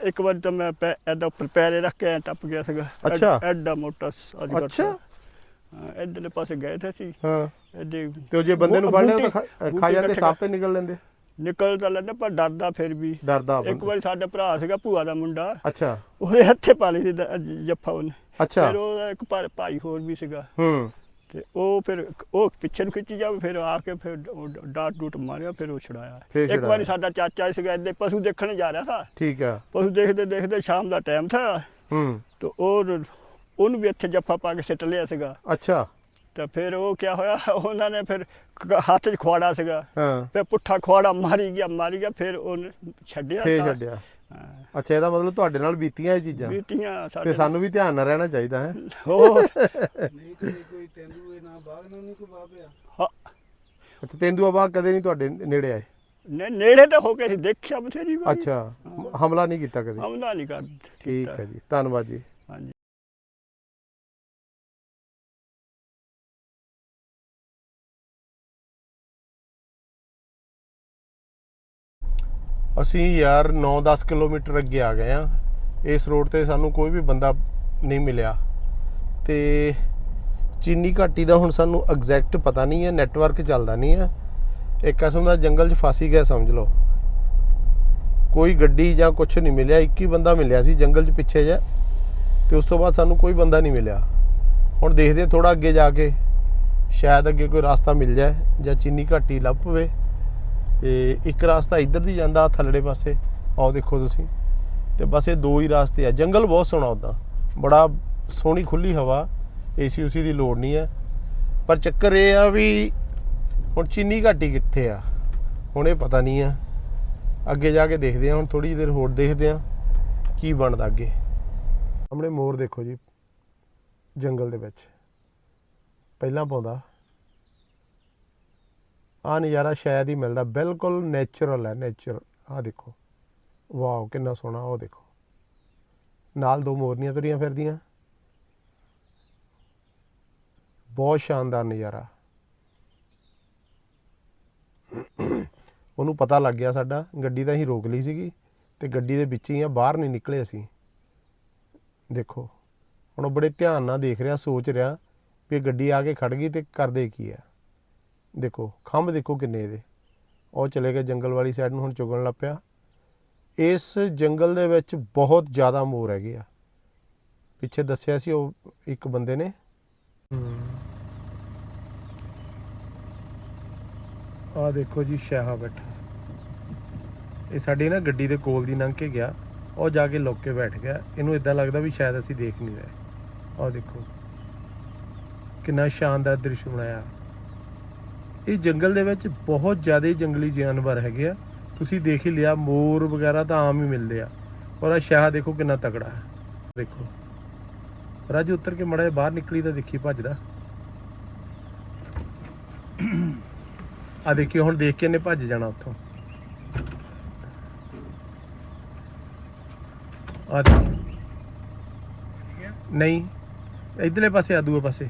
Speaker 2: ਇੱਕ- ਵਾਰ ਤਾਂ ਮੈਂ ਐਡਾ ਉੱਪਰ ਪੈਰੇ ਰੱਖ ਕੇ ਟੱਪ ਗਿਆ ਸੀਗਾ। ਐਡ-
Speaker 1: ਅੱਛਾ।
Speaker 2: ਐਡਾ ਮੋਟਾ ਅਜਗਰ
Speaker 1: ਅੱਛਾ।
Speaker 2: ਇਧਰਲੇ ਪਾਸੇ ਗਏ ਤੇ ਸੀ।
Speaker 1: ਹਾਂ।
Speaker 2: ਐਡੇ
Speaker 1: ਤੇ ਜੇ ਬੰਦੇ ਨੂੰ ਫੜ ਲਿਆ ਤਾਂ ਖਾ- ਜਾਂਦੇ ਤੇ ਨਿਕਲ ਲੈਂਦੇ।
Speaker 2: ਨਿਕਲ ਤਾਂ ਲੈਂਦਾ ਪਰ ਡਰਦਾ ਫਿਰ ਵੀ।
Speaker 1: ਡਰਦਾ
Speaker 2: ਇੱਕ। ਵਾਰੀ ਸਾਡੇ ਭਰਾ ਸੀਗਾ ਭੂਆ ਦਾ ਮੁੰਡਾ।
Speaker 1: ਅੱਛਾ।
Speaker 2: ਉਹਦੇ ਹੱਥੇ ਪਾ ਲਈ ਸੀ ਦ- ਜੱਫਾ ਉਹਨੇ।
Speaker 1: ਅੱਛਾ।
Speaker 2: ਫਿਰ ਉਹਦਾ ਇੱਕ ਭਾ- ਭਾਈ ਹੋਰ ਵੀ ਸੀਗਾ।
Speaker 1: ਹੂੰ।
Speaker 2: ਤੇ ਉਹ ਫਿਰ ਉਹ ਪਿੱਛੇ ਨੂੰ ਖਿੱਚੀ ਜਾਵੇ ਫਿਰ ਆ ਕੇ ਫਿਰ ਉਹ ਡਾਟ ਡੂਟ ਮਾਰਿਆ ਫਿਰ ਉਹ ਛੁਡਾਇਆ।
Speaker 1: ਫਿਰ
Speaker 2: ਇੱਕ
Speaker 1: ਛੁਡਾਇਆ।
Speaker 2: ਵਾਰੀ ਸਾਡਾ ਚਾਚਾ ਸੀਗਾ ਇੱਦੇ ਪਸ਼ੂ ਦੇਖਣ ਜਾ ਰਿਹਾ ਸੀ
Speaker 1: ਠੀਕ ਹੈ
Speaker 2: ਪਸ਼ੂ ਦੇਖਦੇ ਦੇਖਦੇ ਸ਼ਾਮ ਦਾ ਟਾਈਮ ਥਾ।
Speaker 1: ਹੂੰ।
Speaker 2: ਤੇ ਉਹ ਉਹਨੂੰ ਵੀ ਇੱਥੇ ਜੱਫਾ ਪਾ ਕੇ ਸਿੱਟ ਲਿਆ ਸੀਗਾ।
Speaker 1: ਅੱਛਾ।
Speaker 2: ਤੇ ਫਿਰ ਉਹ ਕਿਆ ਹੋਇਆ? ਉਹਨਾਂ ਨੇ ਫਿਰ ਕ- ਹੱਥ 'ਚ ਖੁਆੜਾ ਸੀਗਾ।
Speaker 1: ਹਾਂ।
Speaker 2: ਫਿਰ ਪੁੱਠਾ ਖੁਆੜਾ ਮਾਰੀ ਗਿਆ ਮਾਰੀ ਗਿਆ ਫਿਰ ਉਹਨੇ ਛੱਡਿਆ
Speaker 1: ਫੇਰ
Speaker 2: ਤਾਂ-
Speaker 1: ਛੱਡਿਆ।
Speaker 2: ਹਾਂ,
Speaker 1: ਅੱਛਾ ਇਹਦਾ ਮਤਲਬ ਤੁਹਾਡੇ ਨਾਲ ਬੀਤੀਆਂ ਇਹ ਚੀਜ਼ਾਂ?
Speaker 2: ਬੀਤੀਆਂ
Speaker 1: ਤੇ
Speaker 2: ਸਾਡੇ
Speaker 1: ਸਾਨੂੰ ਵੀ ਧਿਆਨ ਨਾਲ ਰਹਿਣਾ ਚਾਹੀਦਾ ਹੈ।
Speaker 2: ਹੋਰ।
Speaker 4: ਨਹੀਂ ਕਦੇ ਕੋਈ ਤੇਂਦੂਏ ਨਾ ਬਾਗ ਨਾਲ ਨਹੀਂ ਕੋਈ ਬਾਹ ਪਿਆ
Speaker 2: ਹਾਂ,
Speaker 1: ਅੱਛਾ ਤੇਂਦੂਆ ਬਾਗ ਕਦੇ ਨਹੀਂ ਤੁਹਾਡੇ ਨੇੜੇ ਆਏ?
Speaker 2: ਨੇ- ਨੇੜੇ ਤਾਂ ਹੋ ਕੇ ਅਸੀਂ ਦੇਖਿਆ ਬਥੇਰੀ ਵਾਰੀ।
Speaker 1: ਅੱਛਾ ਹਮਲਾ ਨਹੀਂ ਕੀਤਾ ਕਦੇ?
Speaker 2: ਹਮਲਾ ਨਹੀਂ ਕਰ
Speaker 1: ਠੀਕ। ਹੈ ਜੀ ਧੰਨਵਾਦ ਜੀ।
Speaker 2: ਹਾਂਜੀ।
Speaker 1: ਅਸੀਂ ਯਾਰ 9-10 ਕਿਲੋਮੀਟਰ ਅੱਗੇ ਆ ਗਏ ਆ ਇਸ ਰੋਡ ਤੇ ਸਾਨੂੰ ਕੋਈ ਵੀ ਬੰਦਾ ਨਹੀਂ ਮਿਲਿਆ। ਤੇ ਚੀਨੀ ਘਾਟੀ ਦਾ ਹੁਣ ਸਾਨੂੰ ਐਗਜ਼ੈਕਟ ਪਤਾ ਨਹੀਂ ਹੈ ਨੈਟਵਰਕ ਚੱਲਦਾ ਨਹੀਂ ਹੈ। ਇੱਕ ਕਿਸਮ ਦਾ ਜੰਗਲ 'ਚ ਫਾਸੀ ਗਿਆ ਸਮਝ ਲਓ। ਕੋਈ ਗੱਡੀ ਜਾਂ ਕੁਝ ਨਹੀਂ ਮਿਲਿਆ, ਇੱਕ ਹੀ ਬੰਦਾ ਮਿਲਿਆ ਸੀ ਜੰਗਲ 'ਚ ਪਿੱਛੇ ਜਿਹਾ। ਤੇ ਉਸ ਤੋਂ ਬਾਅਦ ਸਾਨੂੰ ਕੋਈ ਬੰਦਾ ਨਹੀਂ ਮਿਲਿਆ। ਹੁਣ ਦੇਖਦੇ ਹਾਂ ਥੋੜਾ ਅੱਗੇ ਜਾ ਕੇ ਸ਼ਾਇਦ ਅੱਗੇ ਕੋਈ ਰਸਤਾ ਮਿਲ ਜਾਏ ਜਾਂ ਚੀਨੀ ਘਾਟੀ ਲੱਭ ਪਵੇ। ਤੇ ਇੱਕ ਰਸਤਾ ਇੱਧਰ ਦੀ ਜਾਂਦਾ, ਥੱਲੜੇ ਪਾਸੇ। ਆਓ ਦੇਖੋ ਤੁਸੀਂ। ਤੇ ਬਸ ਇਹ ਦੋ ਹੀ ਰਸਤੇ ਆ। ਜੰਗਲ ਬਹੁਤ ਸੋਹਣਾ ਉਦਾਂ। ਬੜਾ ਸੋਹਣੀ ਖੁੱਲੀ ਹਵਾ ਏਸੀ ਉਸੀ ਦੀ ਲੋੜ ਨਹੀਂ ਹੈ। ਪਰ ਚੱਕਰ ਇਹ ਆ ਵੀ ਹੁਣ ਚੀਨੀ ਘਾਟੀ ਕਿੱਥੇ ਆ? ਹੁਣ ਇਹ ਪਤਾ ਨਹੀਂ ਆ। ਅੱਗੇ ਜਾ ਕੇ ਦੇਖਦੇ ਆ ਹੁਣ ਥੋੜੀ ਜਿਹੀ ਦੇਰ ਹੋਰ ਦੇਖਦੇ ਆ ਕੀ ਬਣਦਾ ਅੱਗੇ। ਸਾਹਮਣੇ ਮੋਰ ਦੇਖੋ ਜੀ, ਜੰਗਲ ਦੇ ਵਿੱਚ। ਪਹਿਲਾਂ ਪਾਉਂਦਾ। ਆ ਨਜ਼ਾਰਾ ਸ਼ਾਇਦ ਹੀ ਮਿਲਦਾ, ਬਿਲਕੁਲ ਨੇਚਰਲ ਹੈ ਨੇਚਰ ਆ ਦੇਖੋ। ਵਾਓ, ਕਿੰਨਾ ਸੋਹਣਾ, ਉਹ ਦੇਖੋ। ਨਾਲ ਦੋ ਮੋਰਨੀਆਂ ਤੁਰੀਆਂ ਫਿਰਦੀਆਂ। ਬਹੁਤ ਸ਼ਾਨਦਾਰ ਨਜ਼ਾਰਾ। ਉਹਨੂੰ ਪਤਾ ਲੱਗ ਗਿਆ ਸਾਡਾ, ਗੱਡੀ ਤਾਂ ਅਸੀਂ ਰੋਕ ਲਈ ਸੀਗੀ ਤੇ ਗੱਡੀ ਦੇ ਵਿੱਚ ਹੀ ਆ, ਬਾਹਰ ਨਹੀਂ ਨਿਕਲੇ ਅਸੀਂ। ਦੇਖੋ, ਹੁਣ ਉਹ ਬੜੇ ਧਿਆਨ ਨਾਲ ਦੇਖ ਰਿਹਾ, ਸੋਚ ਰਿਹਾ ਵੀ ਇਹ ਗੱਡੀ ਆ ਕੇ ਖੜ ਗਈ ਤੇ ਕਰਦੇ ਕੀ ਆ। ਦੇਖੋ, ਖੰਭ ਦੇਖੋ ਕਿੰਨੇ ਇਹਦੇ। ਉਹ ਚਲੇ ਗਏ ਜੰਗਲ ਵਾਲੀ ਸਾਈਡ ਨੂੰ, ਹੁਣ ਚੁਗਣ ਲੱਗ ਪਿਆ। ਇਸ ਜੰਗਲ ਦੇ ਵਿੱਚ ਬਹੁਤ ਜ਼ਿਆਦਾ ਮੋਰ ਹੈਗੇ ਆ। ਪਿੱਛੇ ਦੱਸਿਆ ਸੀ ਉਹ ਇੱਕ ਬੰਦੇ ਨੇ। ਆ ਦੇਖੋ ਜੀ, ਸ਼ਾਹਾ ਬੈਠਾ। ਇਹ ਸਾਡੀ ਨਾ ਗੱਡੀ ਦੇ ਕੋਲ ਦੀ ਲੰਘ ਕੇ ਗਿਆ। ਉਹ ਜਾ ਕੇ ਲੁੱਕ ਬੈਠ ਗਿਆ। ਇਹਨੂੰ ਇਦਾਂ ਲੱਗਦਾ ਵੀ ਸ਼ਾਇਦ ਅਸੀਂ ਦੇਖ ਨਹੀਂ ਰਹੇ। ਆਹ ਦੇਖੋ, ਕਿੰਨਾ ਸ਼ਾਨਦਾਰ ਦ੍ਰਿਸ਼ ਬਣਾਇਆ। ਇਹ ਜੰਗਲ ਦੇ ਵਿੱਚ ਬਹੁਤ ਜ਼ਿਆਦਾ ਜੰਗਲੀ ਜਾਨਵਰ ਹੈਗੇ ਆ। ਤੁਸੀਂ ਦੇਖ ਹੀ ਲਿਆ ਮੋਰ ਵਗੈਰਾ ਤਾਂ ਆਮ ਹੀ ਮਿਲਦੇ ਆ। ਔਰ ਆ ਸ਼ਾਹ ਦੇਖੋ ਕਿੰਨਾ ਤਕੜਾ ਹੈ। ਦੇਖੋ। ਰਾਜੂ ਉੱਤਰ ਕੇ ਮੜਾ ਬਾਹਰ ਨਿਕਲੀ ਤਾਂ ਦੇਖੀ ਭੱਜਦਾ। ਆ ਦੇਖਿਓ ਹੁਣ ਦੇਖ ਕੇ ਇਹਨੇ ਭੱਜ ਜਾਣਾ ਉੱਥੋਂ। ਆ ਦੇਖੋ। ਨਹੀਂ ਇਧਰਲੇ ਪਾਸੇ ਆ ਦੂਏ ਪਾਸੇ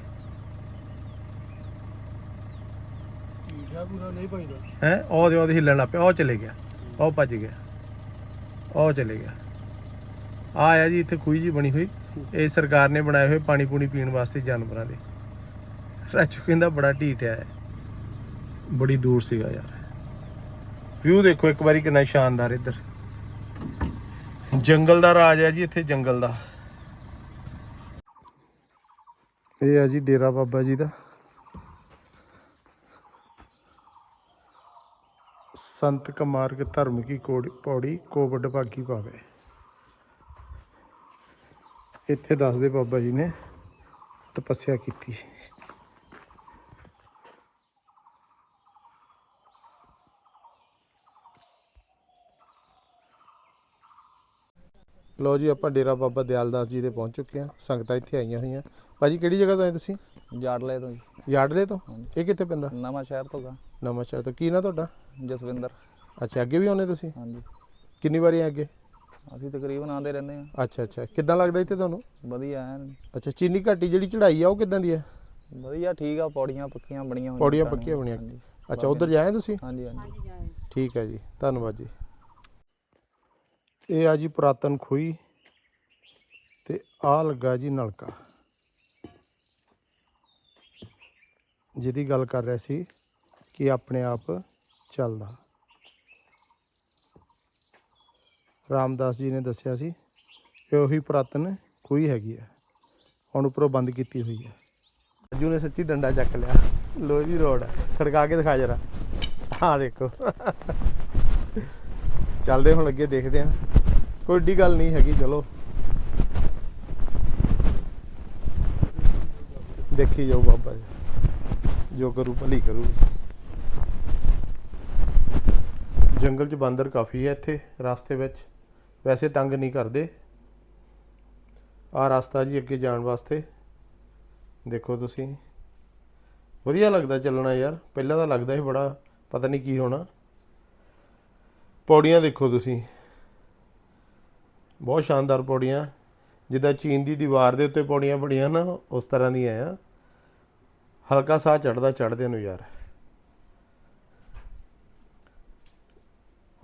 Speaker 4: ਠੀਕ ਆ ਪੂਰਾ ਨਹੀਂ ਭਾਈਦਾ
Speaker 1: ਹੈ? ਉਹ ਦੇ ਉਹਦੇ ਹਿੱਲਣ ਲੱਗ ਪਿਆ, ਉਹ ਚਲੇ ਗਿਆ। ਉਹ ਭੱਜ ਗਿਆ। ਉਹ ਚਲੇ ਗਿਆ। ਆ ਆਇਆ ਜੀ, ਇੱਥੇ ਖੂਹੀ ਜੀ ਬਣੀ ਹੋਈ। ਇਹ ਸਰਕਾਰ ਨੇ ਬਣਾਏ ਹੋਏ ਪਾਣੀ ਪੂਣੀ ਪੀਣ ਵਾਸਤੇ ਜਾਨਵਰਾਂ ਦੇ। ਰਾਜੂ ਕਹਿੰਦਾ ਬੜਾ ਢੀਠ ਹੈ ਬੜੀ ਦੂਰ ਸੀਗਾ ਯਾਰ। ਵਿਊ ਦੇਖੋ ਇੱਕ ਵਾਰੀ ਕਿੰਨਾ ਸ਼ਾਨਦਾਰ ਇੱਧਰ। ਜੰਗਲ ਦਾ ਰਾਜ ਹੈ ਜੀ ਇੱਥੇ ਜੰਗਲ ਦਾ। ਇਹ ਹੈ ਜੀ ਡੇਰਾ ਬਾਬਾ ਜੀ ਦਾ। ਸੰਤ ਕਮਾਰਗ ਧਰਮ ਕੀ ਕੋੜੀ ਪੌੜੀ ਕੋਵਡ ਭਾਗੀ ਪਾਵੇ ਇੱਥੇ ਦੱਸਦੇ ਬਾਬਾ ਜੀ ਨੇ ਤਪੱਸਿਆ ਕੀਤੀ। ਲੋ ਜੀ ਆਪਾਂ ਡੇਰਾ ਬਾਬਾ ਦਿਆਲਦਾਸ ਜੀ ਦੇ ਪਹੁੰਚ ਚੁੱਕੇ ਹਾਂ। ਸੰਗਤਾਂ ਇੱਥੇ ਆਈਆਂ ਹੋਈਆਂ। ਭਾਜੀ ਕਿਹੜੀ ਜਗ੍ਹਾ ਤੋਂ ਆਏ ਤੁਸੀਂ?
Speaker 5: ਜਾੜਲੇ ਤੋਂ ਜੀ।
Speaker 1: ਯਾਰਡਲੇ ਤੋਂ? ਇਹ ਕਿੱਥੇ ਪੈਂਦਾ?
Speaker 5: ਨਵਾਂ ਸ਼ਹਿਰ ਤੋਂ ਗਾ।
Speaker 1: ਨਵਾਂ ਸ਼ਹਿਰ ਤੋਂ। ਕੀ ਨਾ ਤੁਹਾਡਾ?
Speaker 5: ਜਸਵਿੰਦਰ।
Speaker 1: ਅੱਛਾ ਅੱਗੇ ਵੀ ਆਉਂਦੇ ਤੁਸੀਂ?
Speaker 5: ਹਾਂਜੀ।
Speaker 1: ਕਿੰਨੀ ਵਾਰੀ ਆਏ ਅੱਗੇ?
Speaker 5: ਅਸੀਂ ਤਕਰੀਬਨ ਆਉਂਦੇ ਰਹਿੰਦੇ ਆ
Speaker 1: ਅੱਛਾ ਅੱਛਾ। ਕਿੱਦਾਂ ਲੱਗਦਾ ਇੱਥੇ ਤੁਹਾਨੂੰ?
Speaker 5: ਵਧੀਆ ਐਨ
Speaker 1: ਅੱਛਾ ਚੀਨੀ ਘਾਟੀ ਜਿਹੜੀ ਚੜਾਈ ਆ ਉਹ ਕਿੱਦਾਂ ਦੀ ਹੈ?
Speaker 5: ਵਧੀਆ ਠੀਕ ਆ ਪੌੜੀਆਂ ਪੱਕੀਆਂ ਬਣੀਆਂ ਹੋਈਆਂ
Speaker 1: ਪੌੜੀਆਂ। ਪੱਕੀਆਂ ਬਣੀਆਂ। ਅੱਛਾ ਉਧਰ ਜਾਏ ਤੁਸੀਂ?
Speaker 5: ਹਾਂਜੀ ਹਾਂਜੀ।
Speaker 1: ਠੀਕ ਹੈ ਜੀ। ਧੰਨਵਾਦ ਜੀ। ਇਹ ਆ ਜੀ ਪੁਰਾਤਨ ਖੂਹੀ ਤੇ ਆ ਲੱਗਾ ਜੀ ਨਲਕਾ। ਜਿਹਦੀ ਗੱਲ ਕਰ ਰਿਹਾ ਸੀ ਕਿ ਆਪਣੇ ਆਪ ਚੱਲਦਾ। ਰਾਮਦਾਸ ਜੀ ਨੇ ਦੱਸਿਆ ਸੀ ਕਿ ਉਹੀ ਪੁਰਾਤਨ ਖੂਹੀ ਹੈਗੀ ਆ, ਹੁਣ ਉੱਪਰੋਂ ਬੰਦ ਕੀਤੀ ਹੋਈ ਹੈ ਅਜੂ ਨੇ ਸੱਚੀ ਡੰਡਾ ਚੱਕ ਲਿਆ। ਲੋ ਜੀ ਰੋਡ, ਖੜਕਾ ਕੇ ਦਿਖਾ ਜਰਾ। ਹਾਂ ਦੇਖੋ। ਚੱਲਦੇ ਹੁਣ ਅੱਗੇ ਦੇਖਦੇ ਆ। ਕੋਈ ਏਡੀ ਗੱਲ ਨਹੀਂ ਹੈਗੀ, ਚਲੋ। ਦੇਖੀ ਜਾਓ ਬਾਬਾ ਜੀ। ਜੋ ਕਰੂ, ਭਲੀ ਕਰੂ। ਜੰਗਲ 'ਚ ਬਾਂਦਰ ਕਾਫੀ ਹੈ ਇੱਥੇ, ਰਸਤੇ ਵਿੱਚ। ਵੈਸੇ ਤੰਗ ਨਹੀਂ ਕਰਦੇ। ਆ ਰਸਤਾ ਜੀ ਅੱਗੇ ਜਾਣ ਵਾਸਤੇ। ਦੇਖੋ ਤੁਸੀਂ। ਵਧੀਆ ਲੱਗਦਾ ਚੱਲਣਾ ਯਾਰ। ਪਹਿਲਾਂ ਤਾਂ ਲੱਗਦਾ ਸੀ ਬੜਾ, ਪਤਾ ਨਹੀਂ ਕੀ ਹੋਣਾ। ਪੌੜੀਆਂ ਦੇਖੋ ਤੁਸੀਂ। ਬਹੁਤ ਸ਼ਾਨਦਾਰ ਪੌੜੀਆਂ। ਜਿੱਦਾਂ ਚੀਨ ਦੀ ਦੀਵਾਰ ਦੇ ਉੱਤੇ ਪੌੜੀਆਂ ਬਣੀਆਂ ਨਾ, ਉਸ ਤਰ੍ਹਾਂ ਦੀਆਂ ਆ। ਹਲਕਾ ਸਾਹ ਚੜਦਾ ਚੜਦੇ ਨੂੰ ਯਾਰ।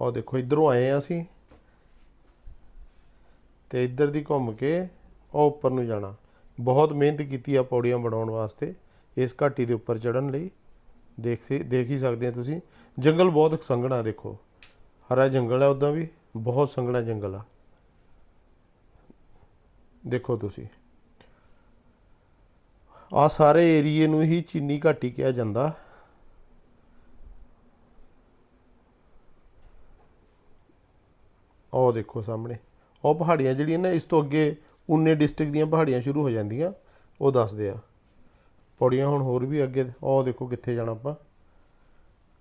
Speaker 1: ਉਹ ਦੇਖੋ, ਇਧਰੋਂ ਆਏ ਆ ਅਸੀਂ। ਤੇ ਇੱਧਰ ਦੀ ਘੁੰਮ ਕੇ ਉਹ ਉੱਪਰ ਨੂੰ ਜਾਣਾ। ਬਹੁਤ ਮਿਹਨਤ ਕੀਤੀ ਆ ਪੌੜੀਆਂ ਬਣਾਉਣ ਵਾਸਤੇ, ਇਸ ਘਾਟੀ ਦੇ ਉੱਪਰ ਚੜਨ ਲਈ। ਦੇਖ ਸੀ, ਦੇਖ ਹੀ ਸਕਦੇ ਆ ਤੁਸੀਂ। ਜੰਗਲ ਬਹੁਤ ਸੰਘਣਾ ਦੇਖੋ। ਹਰਾ ਜੰਗਲ ਹੈ ਉਦਾਂ ਵੀ, ਬਹੁਤ ਸੰਘਣਾ ਜੰਗਲ ਆ। ਦੇਖੋ ਤੁਸੀਂ। ਆ ਸਾਰੇ ਏਰੀਏ ਨੂੰ ਹੀ ਚੀਨੀ ਘਾਟੀ ਕਿਹਾ ਜਾਂਦਾ। ਉਹ ਦੇਖੋ ਸਾਹਮਣੇ। ਉਹ ਪਹਾੜੀਆਂ ਜਿਹੜੀਆਂ ਨਾ, ਇਸ ਤੋਂ ਅੱਗੇ ਉਨੇ ਡਿਸਟ੍ਰਿਕਟ ਦੀਆਂ ਪਹਾੜੀਆਂ ਸ਼ੁਰੂ ਹੋ ਜਾਂਦੀਆਂ। ਉਹ ਦੱਸਦੇ ਆ। ਪੌੜੀਆਂ ਹੁਣ ਹੋਰ ਵੀ ਅੱਗੇ ਉਹ ਦੇਖੋ ਕਿੱਥੇ ਜਾਣਾ ਆਪਾਂ।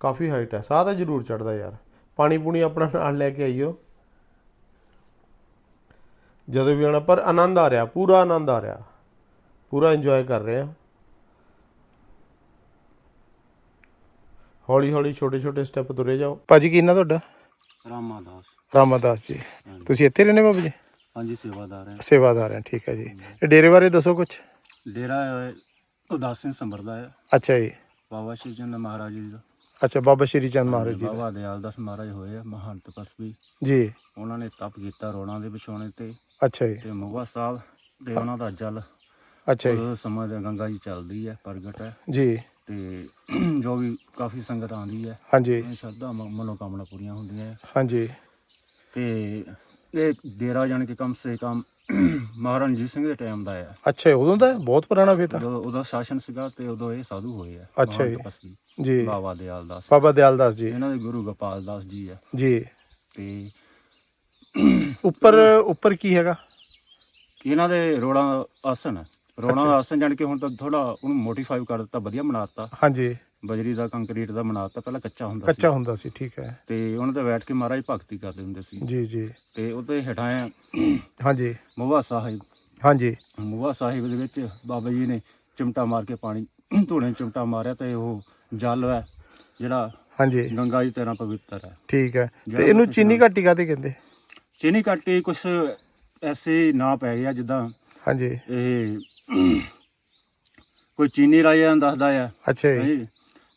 Speaker 1: ਕਾਫੀ ਹਾਈਟ ਹੈ ਸਾਹ ਤਾਂ ਜ਼ਰੂਰ ਚੜਦਾ ਯਾਰ। ਪਾਣੀ ਪੂਣੀ ਆਪਣਾ ਨਾਲ ਲੈ ਕੇ ਆਈਓ। ਜਦੋਂ ਵੀ ਆਉਣਾ ਪਰ ਆਨੰਦ ਆ ਰਿਹਾ ਪੂਰਾ ਆਨੰਦ ਆ ਰਿਹਾ। ਪੂਰਾ ਇੰਜੋਏ ਕਰ ਰਹੇ ਆ। ਹੌਲੀ ਹੌਲੀ ਛੋਟੇ ਛੋਟੇ ਸਟੈਪ ਤੁਰੇ ਜਾਓ। ਭਾਜੀ ਕੀ ਨਾਂ ਤੁਹਾਡਾ?
Speaker 4: ਰਾਮਾਦਾਸ।
Speaker 1: ਰਾਮਾਦਾਸ ਜੀ। ਤੁਸੀਂ ਇੱਥੇ ਰਹਿੰਦੇ ਬਾਬੂ ਜੀ?
Speaker 4: ਹਾਂਜੀ ਸੇਵਾਦਾਰ ਹੈ।
Speaker 1: ਸੇਵਾਦਾਰ ਹੈ ਠੀਕ ਹੈ ਜੀ। ਇਹ ਡੇਰੇ ਬਾਰੇ ਦੱਸੋ ਕੁਝ
Speaker 4: ਡੇਰਾ ਉਦਾਸ ਸਿੰਘ ਸੰਭਰਦਾ ਹੈ।
Speaker 1: ਅੱਛਾ ਜੀ।
Speaker 4: ਬਾਬਾ ਸ਼੍ਰੀ ਚੰਦ ਮਹਾਰਾਜ ਜੀ ਦਾ।
Speaker 1: ਅੱਛਾ ਬਾਬਾ ਸ਼੍ਰੀ ਚੰਦ ਮਹਾਰਾਜ ਜੀ ਦਾ।
Speaker 4: ਬਾਬਾ ਦਿਆਲ ਦਾਸ ਮਹਾਰਾਜ ਹੋਏ ਆ ਮਹਾਨ ਤਪਸਵੀ
Speaker 1: ਜੀ।
Speaker 4: ਉਹਨਾਂ ਨੇ ਤਪ ਕੀਤਾ ਰੋਣਾ ਦੇ ਵਿਛੋਣੇ ਤੇ।
Speaker 1: ਅੱਛਾ ਜੀ।
Speaker 4: ਤੇ ਮੁਗਾ ਸਾਹਿਬ ਤੇ ਉਹਨਾਂ ਦਾ ਜਲ
Speaker 1: ਅੱਛਾ ਜੀ।
Speaker 4: ਉਹ ਸਮਾਂ ਦੇ ਗੰਗਾ ਜੀ ਚੱਲਦੀ ਹੈ ਪ੍ਰਗਟ ਹੈ
Speaker 1: ਜੀ।
Speaker 4: ਤੇ ਜੋ ਵੀ ਕਾਫੀ ਸੰਗਤ ਆਉਂਦੀ ਹੈ
Speaker 1: ਹਾਂਜੀ।
Speaker 4: ਸ਼ਰਧਾ ਮਨੋਕਾਮਨਾ ਪੂਰੀਆਂ ਹੁੰਦੀਆਂ ਹੈ
Speaker 1: ਹਾਂਜੀ।
Speaker 4: ਤੇ ਇਹ ਡੇਰਾ ਜਾਣ ਕੇ ਕਮ ਸੇ ਕਮ ਮਹਾਰਾਜਾ ਰਣਜੀਤ ਸਿੰਘ ਦੇ ਟਾਈਮ ਦਾ ਹੈ
Speaker 1: ਅੱਛਾ ਉਦੋਂ ਦਾ ਹੈ? ਬਹੁਤ ਪੁਰਾਣਾ ਫੇਰ ਤਾਂ
Speaker 4: ਜਦੋਂ ਉਹਦਾ ਸ਼ਾਸਨ ਸੀਗਾ ਤੇ ਉਦੋਂ ਇਹ ਸਾਧੂ ਹੋਏ ਆ।
Speaker 1: ਅੱਛਾ ਜੀ। ਜੀ
Speaker 4: ਬਾਬਾ ਦਿਆਲ ਦਾਸ
Speaker 1: ਬਾਬਾ ਦਿਆਲ ਦਾਸ ਜੀ।
Speaker 4: ਇਹਨਾਂ ਦੇ ਗੁਰੂ ਗੋਪਾਲ ਦਾਸ ਜੀ ਆ।
Speaker 1: ਜੀ।
Speaker 4: ਤੇ
Speaker 1: ਉੱਪਰ ਉੱਪਰ ਕੀ ਹੈਗਾ?
Speaker 4: ਇਹਨਾਂ ਦੇ ਰੋੜਾ ਆਸਨ ਆ। ਰੋੜਾ ਆਸਨ ਜਾਣ ਕੇ ਹੁਣ ਤਾਂ ਥੋੜਾ ਉਹਨੂੰ ਮੋਡੀਫਾਈ ਕਰ ਦਿੱਤਾ ਵਧੀਆ ਬਣਾਤਾ
Speaker 1: ਹਾਂਜੀ।
Speaker 4: ਬਜਰੀ ਦਾ ਕੰਕਰੀਟ ਦਾ ਬਣਾਤਾ ਪਹਿਲਾਂ ਕੱਚਾ ਹੁੰਦਾ
Speaker 1: ਕੱਚਾ
Speaker 4: ਸੀ
Speaker 1: ਹੁੰਦਾ ਸੀ ਠੀਕ ਹੈ।
Speaker 4: ਤੇ ਉਹਨਾਂ ਤੇ ਬੈਠ ਕੇ ਮਹਾਰਾਜ ਭਗਤੀ ਕਰਦੇ ਹੁੰਦੇ ਸੀ।
Speaker 1: ਜੀ ਜੀ।
Speaker 4: ਤੇ ਉਹਤੇ ਹਟਾਇਆ
Speaker 1: ਹਾਂਜੀ।
Speaker 4: ਮੁਵਾ ਸਾਹਿਬ।
Speaker 1: ਹਾਂਜੀ।
Speaker 4: ਮੁਵਾ ਸਾਹਿਬ ਦੇ ਵਿੱਚ ਬਾਬਾ ਜੀ ਨੇ ਚਿਮਟਾ ਮਾਰ ਕੇ ਪਾਣੀ ਧੂਣੇ ਚਿਮਟਾ ਮਾਰਿਆ ਤੇ ਉਹ ਜਲ ਹੈ ਜਿਹੜਾ
Speaker 1: ਹਾਂਜੀ।
Speaker 4: ਗੰਗਾ ਜੀ ਤਰ੍ਹਾਂ ਪਵਿੱਤਰ ਹੈ।
Speaker 1: ਠੀਕ ਹੈ। ਤੇ ਇਹਨੂੰ ਚੀਨੀ ਘਾਟੀ ਕਾਤੇ ਕਹਿੰਦੇ?
Speaker 4: ਚੀਨੀ ਕੱਟੀ ਕੁਛ ਐਸੇ ਨਾਂ ਪੈ ਗਿਆ ਜਿੱਦਾਂ
Speaker 1: ਹਾਂਜੀ।
Speaker 4: ਇਹ ਕੋਈ ਚੀਨੀ ਰਾਜਾ ਦੱਸਦਾ ਆ।
Speaker 1: ਅੱਛਾ ਜੀ।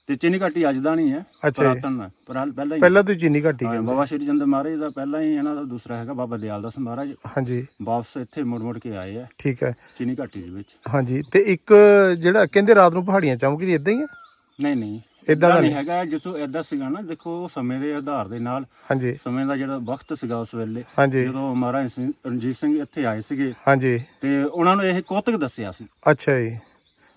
Speaker 4: ਤੇ ਚੀਨੀ ਘਾਟੀ ਅੱਜ ਦਾ ਨਹੀਂ ਹੈ
Speaker 1: ਅੱਛਾ ਜੀ।
Speaker 4: ਪੁਰਾਤਨ ਹੈ। ਪਰ ਪਹਿਲਾਂ ਹੀ
Speaker 1: ਪਹਿਲਾਂ ਤੋਂ ਚੀਨੀ ਘਾਟੀ
Speaker 4: ਹਾਂ, ਬਾਬਾ ਸ਼੍ਰੀ ਚੰਦ ਮਹਾਰਾਜ ਦਾ ਪਹਿਲਾਂ ਹੀ ਇਹਨਾਂ ਦਾ ਦੂਸਰਾ ਹੈਗਾ ਬਾਬਾ ਦਿਆਲ ਦਾਸ ਮਹਾਰਾਜ
Speaker 1: ਹਾਂਜੀ।
Speaker 4: ਵਾਪਸ ਇੱਥੇ ਮੁੜ ਮੁੜ ਕੇ ਆਏ ਆ
Speaker 1: ਠੀਕ ਹੈ।
Speaker 4: ਚੀਨੀ ਘਾਟੀ ਦੇ ਵਿੱਚ।
Speaker 1: ਹਾਂਜੀ ਤੇ ਇੱਕ ਜਿਹੜਾ ਕਹਿੰਦੇ ਰਾਤ ਨੂੰ ਪਹਾੜੀਆਂ ਚਮਕਦੀ ਇਦਾਂ ਹੀ ਆ
Speaker 4: ਨਹੀਂ ਨਹੀਂ।
Speaker 1: ਏਦਾਂ ਦਾ
Speaker 4: ਨਹੀਂ
Speaker 1: ਨਹੀਂ।
Speaker 4: ਹੈਗਾ ਜਿਸੋ ਐਦਾਂ ਸੀਗਾ ਨਾ ਦੇਖੋ ਸਮੇਂ ਦੇ ਆਧਾਰ ਦੇ ਨਾਲ
Speaker 1: ਹਾਂਜੀ।
Speaker 4: ਸਮੇਂ ਦਾ ਜਿਹੜਾ ਵਕਤ ਸੀਗਾ ਉਸ ਵੇਲੇ
Speaker 1: ਹਾਂਜੀ।
Speaker 4: ਜਦੋਂ ਮਹਾਰਾਜ ਸਿੰਘ- ਰਣਜੀਤ ਸਿੰਘ ਇੱਥੇ ਆਏ ਸੀਗੇ
Speaker 1: ਹਾਂਜੀ।
Speaker 4: ਤੇ ਉਹਨਾਂ ਨੂੰ ਇਹ ਕੌਤਕ ਦੱਸਿਆ ਸੀ।
Speaker 1: ਅੱਛਾ ਜੀ।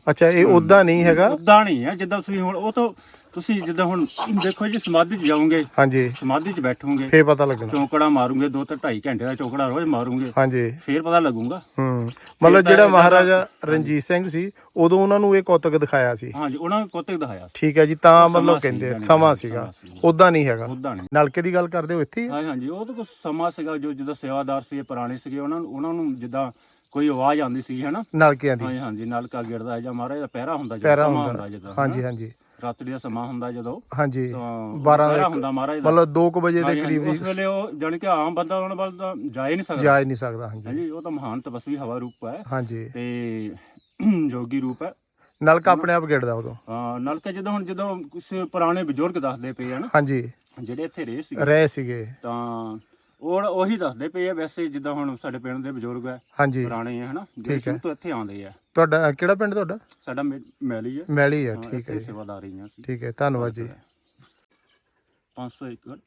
Speaker 1: ਅੱਛਾ ਇਹ ਉਦਾਂ ਨਹੀਂ ਹੈਗਾ?
Speaker 4: ਉਦਾਂ ਨਹੀਂ ਹੈ ਜਿੱਦਾਂ ਤੁਸੀਂ ਹੁਣ ਉਹ ਤਾਂ ਤੁਸੀਂ ਜਿੱਦਾਂ ਹੁਣ ਦੇਖੋ ਜੀ ਸਮਾਧੀ 'ਚ ਜਾਓਗੇ
Speaker 1: ਹਾਂਜੀ।
Speaker 4: ਸਮਾਧੀ 'ਚ ਬੈਠੋਗੇ
Speaker 1: ਫੇਰ ਪਤਾ ਲੱਗਣਾ।
Speaker 4: ਚੌਂਕੜਾ ਮਾਰੂਗੇ ਦੋ ਤੋਂ ਢਾਈ ਘੰਟੇ ਦਾ ਚੌਂਕੜਾ ਰੋਜ਼ ਮਾਰੂਗੇ
Speaker 1: ਹਾਂਜੀ।
Speaker 4: ਫੇਰ ਪਤਾ ਲੱਗੂਗਾ।
Speaker 1: ਹੂੰ। ਮਤਲਬ ਜਿਹੜਾ ਮਹਾਰਾਜਾ ਰਣਜੀਤ ਸਿੰਘ ਸੀ ਉਦੋਂ ਉਹਨਾਂ ਨੂੰ ਇਹ ਕੌਤਕ ਦਿਖਾਇਆ ਸੀ।
Speaker 4: ਹਾਂਜੀ ਉਹਨਾਂ ਨੇ ਕੋਤਕ ਦਿਖਾਇਆ ਸੀ।
Speaker 1: ਠੀਕ ਹੈ ਜੀ ਤਾਂ ਮਤਲਬ ਕਹਿੰਦੇ ਸਮਾਂ ਸੀਗਾ। ਉਦਾਂ ਨਹੀਂ ਹੈਗਾ।
Speaker 4: ਉਦਾਂ ਨਹੀਂ।
Speaker 1: ਨਲਕੇ ਦੀ ਗੱਲ ਕਰਦੇ ਹੋ ਇੱਥੇ ਹੀ?
Speaker 4: ਹਾਂਜੀ ਉਹ ਤਾਂ ਕੁਛ ਸਮਾਂ ਸੀਗਾ ਜੋ ਜਿੱਦਾਂ ਸੇਵਾਦਾਰ ਸੀ ਪੁਰਾਣੇ ਸੀਗੇ ਉਹਨਾਂ ਨੂੰ ਉਹਨਾਂ ਨੂੰ ਜਿੱਦਾਂ ਕੋਈ ਆਵਾਜ਼ ਆਉਂਦੀ ਸੀ ਹਨਾ?
Speaker 1: ਨਲਕਿਆਂ ਦੀ
Speaker 4: ਹਾਂਜੀ ਹਾਂਜੀ ਨਲਕਾ ਗਿਰਦਾ ਜਾਂ ਮਹਾਰਾਜ ਦਾ ਪਹਿਰਾ ਹੁੰਦਾ
Speaker 1: ਪੈਰਾ
Speaker 4: ਜਦੋਂ ਸਮਾਂ
Speaker 1: ਹੁੰਦਾ।
Speaker 4: ਹੁੰਦਾ ਜਦੋਂ
Speaker 1: ਹਾਂਜੀ
Speaker 4: ਹਨਾ।
Speaker 1: ਹਾਂਜੀ।
Speaker 4: ਰਾਤਰੀ ਦਾ ਸਮਾਂ ਹੁੰਦਾ ਜਦੋਂ।
Speaker 1: ਹਾਂਜੀ।
Speaker 4: ਤਾਂ
Speaker 1: 12
Speaker 4: ਪਹਿਰਾ
Speaker 1: ਦਾ
Speaker 4: ਹੁੰਦਾ ਮਹਾਰਾਜ ਦਾ।
Speaker 1: ਮਤਲਬ 2 ਵਜੇ ਦੇ
Speaker 4: ਹਾਂਜੀ, ਹਾਂਜੀ,
Speaker 1: ਕਰੀਬ
Speaker 4: ਉਸ
Speaker 1: ਦੀ
Speaker 4: ਵੇਲੇ ਉਹ ਜਾਣੀ ਕਿ ਆਮ ਬੰਦਾ ਉਹਨਾਂ ਵੱਲ ਤਾਂ ਜਾ ਹੀ ਨਹੀਂ ਸਕਦਾ।
Speaker 1: ਜਾ ਹੀ ਨਹੀਂ ਸਕਦਾ ਹਾਂਜੀ।
Speaker 4: ਹਾਂਜੀ ਉਹ ਤਾਂ ਮਹਾਨ ਤਪਸਵੀ ਹਵਾ ਰੂਪ ਹੈ।
Speaker 1: ਹਾਂਜੀ।
Speaker 4: ਤੇ ਜੋਗੀ ਰੂਪ ਹੈ।
Speaker 1: ਨਲਕਾ ਆਪਣੇ ਆਪ ਗਿਰਦਾ ਉਦੋਂ।
Speaker 4: ਹਾਂ, ਨਲਕਾ ਜਦੋਂ ਹੁਣ ਜਦੋਂ ਕਿਸੇ ਪੁਰਾਣੇ ਬਜ਼ੁਰਗ ਦੱਸਦੇ ਪਏ ਆ ਨਾ
Speaker 1: ਹਾਂਜੀ।
Speaker 4: ਜਿਹੜੇ ਇੱਥੇ ਰਹੇ ਸੀ
Speaker 1: ਰਹੇ ਸੀਗੇ।
Speaker 4: ਤਾਂ ਉਹ ਉਹੀ ਦੱਸਦੇ ਪਏ ਆ ਵੈਸੇ ਜਿੱਦਾਂ ਹੁਣ ਸਾਡੇ ਪਿੰਡ ਦੇ ਬਜ਼ੁਰਗ ਆ
Speaker 1: ਹਾਂਜੀ।
Speaker 4: ਪੁਰਾਣੇ ਆ ਹਨਾ? ਜਿਹੜੇ
Speaker 1: ਠੀਕ ਹੈ।
Speaker 4: ਸ਼ੁਰੂ ਤੋਂ ਇੱਥੇ ਆਉਂਦੇ ਆ।
Speaker 1: ਤੁਹਾਡਾ ਕਿਹੜਾ ਪਿੰਡ ਤੁਹਾਡਾ?
Speaker 4: ਸਾਡਾ ਮੈ- ਮੈਲੀ ਆ।
Speaker 1: ਮੈਲੀ ਹਾਂ, ਠੀਕ
Speaker 4: ਇੱਥੇ
Speaker 1: ਹੈ ਜੀ।
Speaker 4: ਸੇਵਾਦਾਰੀ ਆ ਸੀ
Speaker 1: ਠੀਕ ਹੈ ਧੰਨਵਾਦ ਜੀ।
Speaker 4: 500 ਏਕੜ।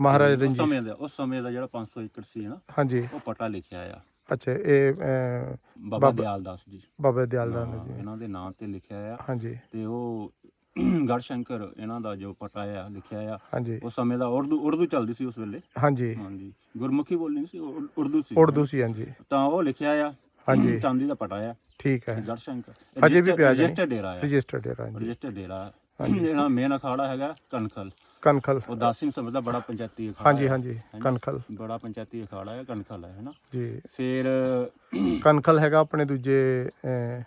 Speaker 1: ਮਹਾਰਾਜ
Speaker 4: ਉਸ
Speaker 1: ਰਣਜੀਤ
Speaker 4: ਸਮੇਂ ਦਾ ਉਸ ਸਮੇਂ ਦਾ ਜਿਹੜਾ 500 ਏਕੜ ਸੀ ਨਾ
Speaker 1: ਹਾਂਜੀ।
Speaker 4: ਉਹ ਪਟਾ ਲਿਖਿਆ ਆ।
Speaker 1: ਅੱਛਾ ਇਹ ਅਹ,
Speaker 4: ਬਾਬਾ
Speaker 1: ਬਾਬਾ-
Speaker 4: ਦਿਆਲ ਦਾਸ ਜੀ।
Speaker 1: ਬਾਬਾ ਦਿਆਲ ਦਾ
Speaker 4: ਹਾਂ,
Speaker 1: ਜੀ।
Speaker 4: ਇਹਨਾਂ ਦੇ ਨਾਂ ਤੇ ਲਿਖਿਆ ਆ।
Speaker 1: ਹਾਂਜੀ।
Speaker 4: ਤੇ ਉਹ ਗੜਸ਼ੰਕਰ ਇਹਨਾਂ ਦਾ ਜੋ ਪਟਾ ਆ ਲਿਖਿਆ ਆ
Speaker 1: ਹਾਂਜੀ।
Speaker 4: ਉਸ ਸਮੇਂ ਦਾ ਉਰਦੂ ਉਰਦੂ ਚੱਲਦੀ ਸੀ ਉਸ ਵੇਲੇ।
Speaker 1: ਹਾਂਜੀ।
Speaker 4: ਹਾਂਜੀ। ਗੁਰਮੁਖੀ ਬੋਲਣੀ ਸੀ ਉਰ- ਉਰਦੂ ਸੀ।
Speaker 1: ਉਰਦੂ ਸੀ ਹਾਂਜੀ।
Speaker 4: ਤਾਂ ਉਹ ਲਿਖਿਆ ਆ
Speaker 1: ਹਾਂਜੀ।
Speaker 4: ਚਾਂਦੀ ਦਾ ਪਟਾ ਆ
Speaker 1: ਠੀਕ ਹੈ।
Speaker 4: ਗੜਸ਼ੰਕਰ।
Speaker 1: ਅਜੇ ਵੀ ਪਿਆ ਜੀ।
Speaker 4: ਰਜਿਸਟਰ ਡੇਰਾ ਆ।
Speaker 1: ਰਜਿਸਟਰਡ ਹੈ ਹਾਂਜੀ।
Speaker 4: ਰਜਿਸਟਰ ਡੇਰਾ ਜਿਹੜਾ ਮੇਨ ਅਖਾੜਾ ਹੈਗਾ ਕਨਖਲ
Speaker 1: ਕਨਖਲ
Speaker 4: ਉਹ ਦਾਸ ਸਿੰਘ ਸਭਾ ਦਾ ਬੜਾ ਪੰਚਾਇਤੀ ਅਖਾੜਾ
Speaker 1: ਹਾਂਜੀ
Speaker 4: ਹੈ।
Speaker 1: ਹਾਂਜੀ। ਕਨਖਲ
Speaker 4: ਬੜਾ ਪੰਚਾਇਤੀ ਅਖਾੜਾ ਹੈ ਕਨਖਲ ਹੈ ਹੈਨਾ।
Speaker 1: ਜੀ।
Speaker 4: ਫਿਰ
Speaker 1: ਕਨਖਲ ਹੈਗਾ ਆਪਣੇ ਦੂਜੇ ਅਹ,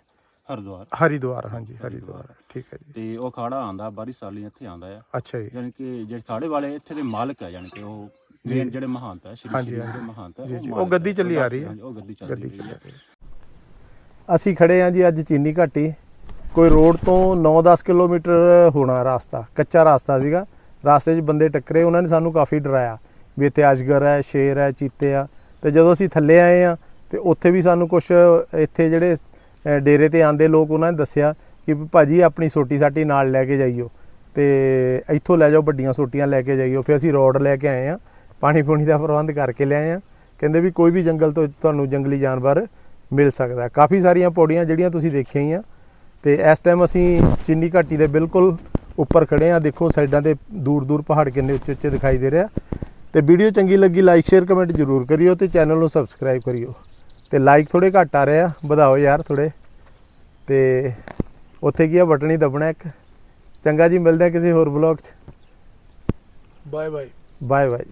Speaker 4: ਹਰਦੁਆਰ।
Speaker 1: ਹਰਿਦੁਆਰ ਹਾਂਜੀ ਹਰਿਦੁਆਰ। ਠੀਕ ਹੈ ਜੀ।
Speaker 4: ਤੇ ਉਹ ਅਖਾੜਾ ਆਂਦਾ ਬਾਰੀ ਸਾਲੀ ਇੱਥੇ ਆਂਦਾ ਆ।
Speaker 1: ਅੱਛਾ ਜੀ।
Speaker 4: ਯਾਨੀ ਕਿ ਜਿਹੜੇ ਅਖਾੜੇ ਵਾਲੇ ਇੱਥੇ ਦੇ ਮਾਲਕ ਆ ਯਾਨੀ ਕਿ ਉਹ ਮੇਨ ਜਿਹੜੇ ਮਹੰਤ ਹੈ ਸ਼੍ਰੀ ਸ਼੍ਰੀ। ਜਿਹੜੇ ਮਹੰਤ
Speaker 1: ਜੀ, ਉਹ ਗੱਦੀ ਚੱਲੀ ਆ ਰਹੀ ਹੈ।
Speaker 4: ਉਹ ਗੱਦੀ
Speaker 1: ਚੱਲ
Speaker 4: ਰਹੀ ਹੈ।
Speaker 1: ਅਸੀਂ ਖੜੇ ਹਾਂ ਜੀ ਅੱਜ ਚੀਨੀ ਘਾਟੀ। ਕੋਈ ਰੋਡ ਤੋਂ 9-10 ਕਿਲੋਮੀਟਰ ਹੋਣਾ ਰਾਸਤਾ ਕੱਚਾ ਰਾਸਤਾ ਸੀਗਾ। ਰਾਸਤੇ 'ਚ ਬੰਦੇ ਟੱਕਰੇ ਉਹਨਾਂ ਨੇ ਸਾਨੂੰ ਕਾਫੀ ਡਰਾਇਆ। ਵੀ ਇੱਥੇ ਅਜਗਰ ਹੈ ਸ਼ੇਰ ਹੈ ਚੀਤੇ ਆ। ਤੇ ਜਦੋਂ ਅਸੀਂ ਥੱਲੇ ਆਏ ਆ ਤੇ ਉੱਥੇ ਵੀ ਸਾਨੂੰ ਕੁਝ ਇੱਥੇ ਜਿਹੜੇ ਡੇਰੇ ਤੇ ਆਂਦੇ ਲੋਕ ਉਹਨਾਂ ਨੇ ਦੱਸਿਆ ਕਿ ਵੀ ਭਾਜੀ ਆਪਣੀ ਸੋਟੀ ਸਾਟੀ ਨਾਲ ਲੈ ਕੇ ਜਾਈਓ ਤੇ ਇੱਥੋਂ ਲੈ ਜਾਓ ਵੱਡੀਆਂ ਸੋਟੀਆਂ ਲੈ ਕੇ ਜਾਈਓ। ਫਿਰ ਅਸੀਂ ਰੋਡ ਲੈ ਕੇ ਆਏ ਆ ਪਾਣੀ ਪੂਣੀ ਦਾ ਪ੍ਰਬੰਧ ਕਰਕੇ ਲਿਆਏ ਆ ਕਹਿੰਦੇ ਵੀ ਕੋਈ ਵੀ ਜੰਗਲ ਤੋਂ ਤੁਹਾਨੂੰ ਜੰਗਲੀ ਜਾਨਵਰ ਮਿਲ ਸਕਦਾ। ਕਾਫੀ ਸਾਰੀਆਂ ਪੌੜੀਆਂ ਜਿਹੜੀਆਂ ਤੁਸੀਂ ਦੇਖੀਆਂ ਹੀ ਆ ਤੇ ਇਸ ਟਾਈਮ ਅਸੀਂ ਚੀਨੀ ਘਾਟੀ ਦੇ ਬਿਲਕੁਲ ਉੱਪਰ ਖੜੇ ਆ ਦੇਖੋ ਸਾਈਡਾਂ ਤੇ ਦੂਰ ਦੂਰ ਪਹਾੜ ਕਿੰਨੇ ਉੱਚੇ ਉੱਚੇ ਦਿਖਾਈ ਦੇ ਰਿਹਾ ਤੇ ਵੀਡੀਓ ਚੰਗੀ ਲੱਗੀ ਲਾਈਕ ਸ਼ੇਅਰ ਕਮੈਂਟ ਜ਼ਰੂਰ ਕਰਿਓ ਤੇ ਚੈਨਲ ਨੂੰ ਸਬਸਕ੍ਰਾਈਬ ਕਰਿਓ। ਤੇ ਲਾਈਕ ਥੋੜੇ ਘੱਟ ਆ ਰਹੇ ਆ ਵਧਾਓ ਯਾਰ ਥੋੜੇ ਤੇ ਉੱਥੇ ਕੀ ਆ ਬਟਨ ਹੀ ਦਬਣਾ ਇੱਕ। ਚੰਗਾ ਜੀ ਮਿਲਦੇ ਆ ਕਿਸੇ ਹੋਰ ਬਲੌਗ 'ਚ।
Speaker 3: Bye bye
Speaker 1: bye bye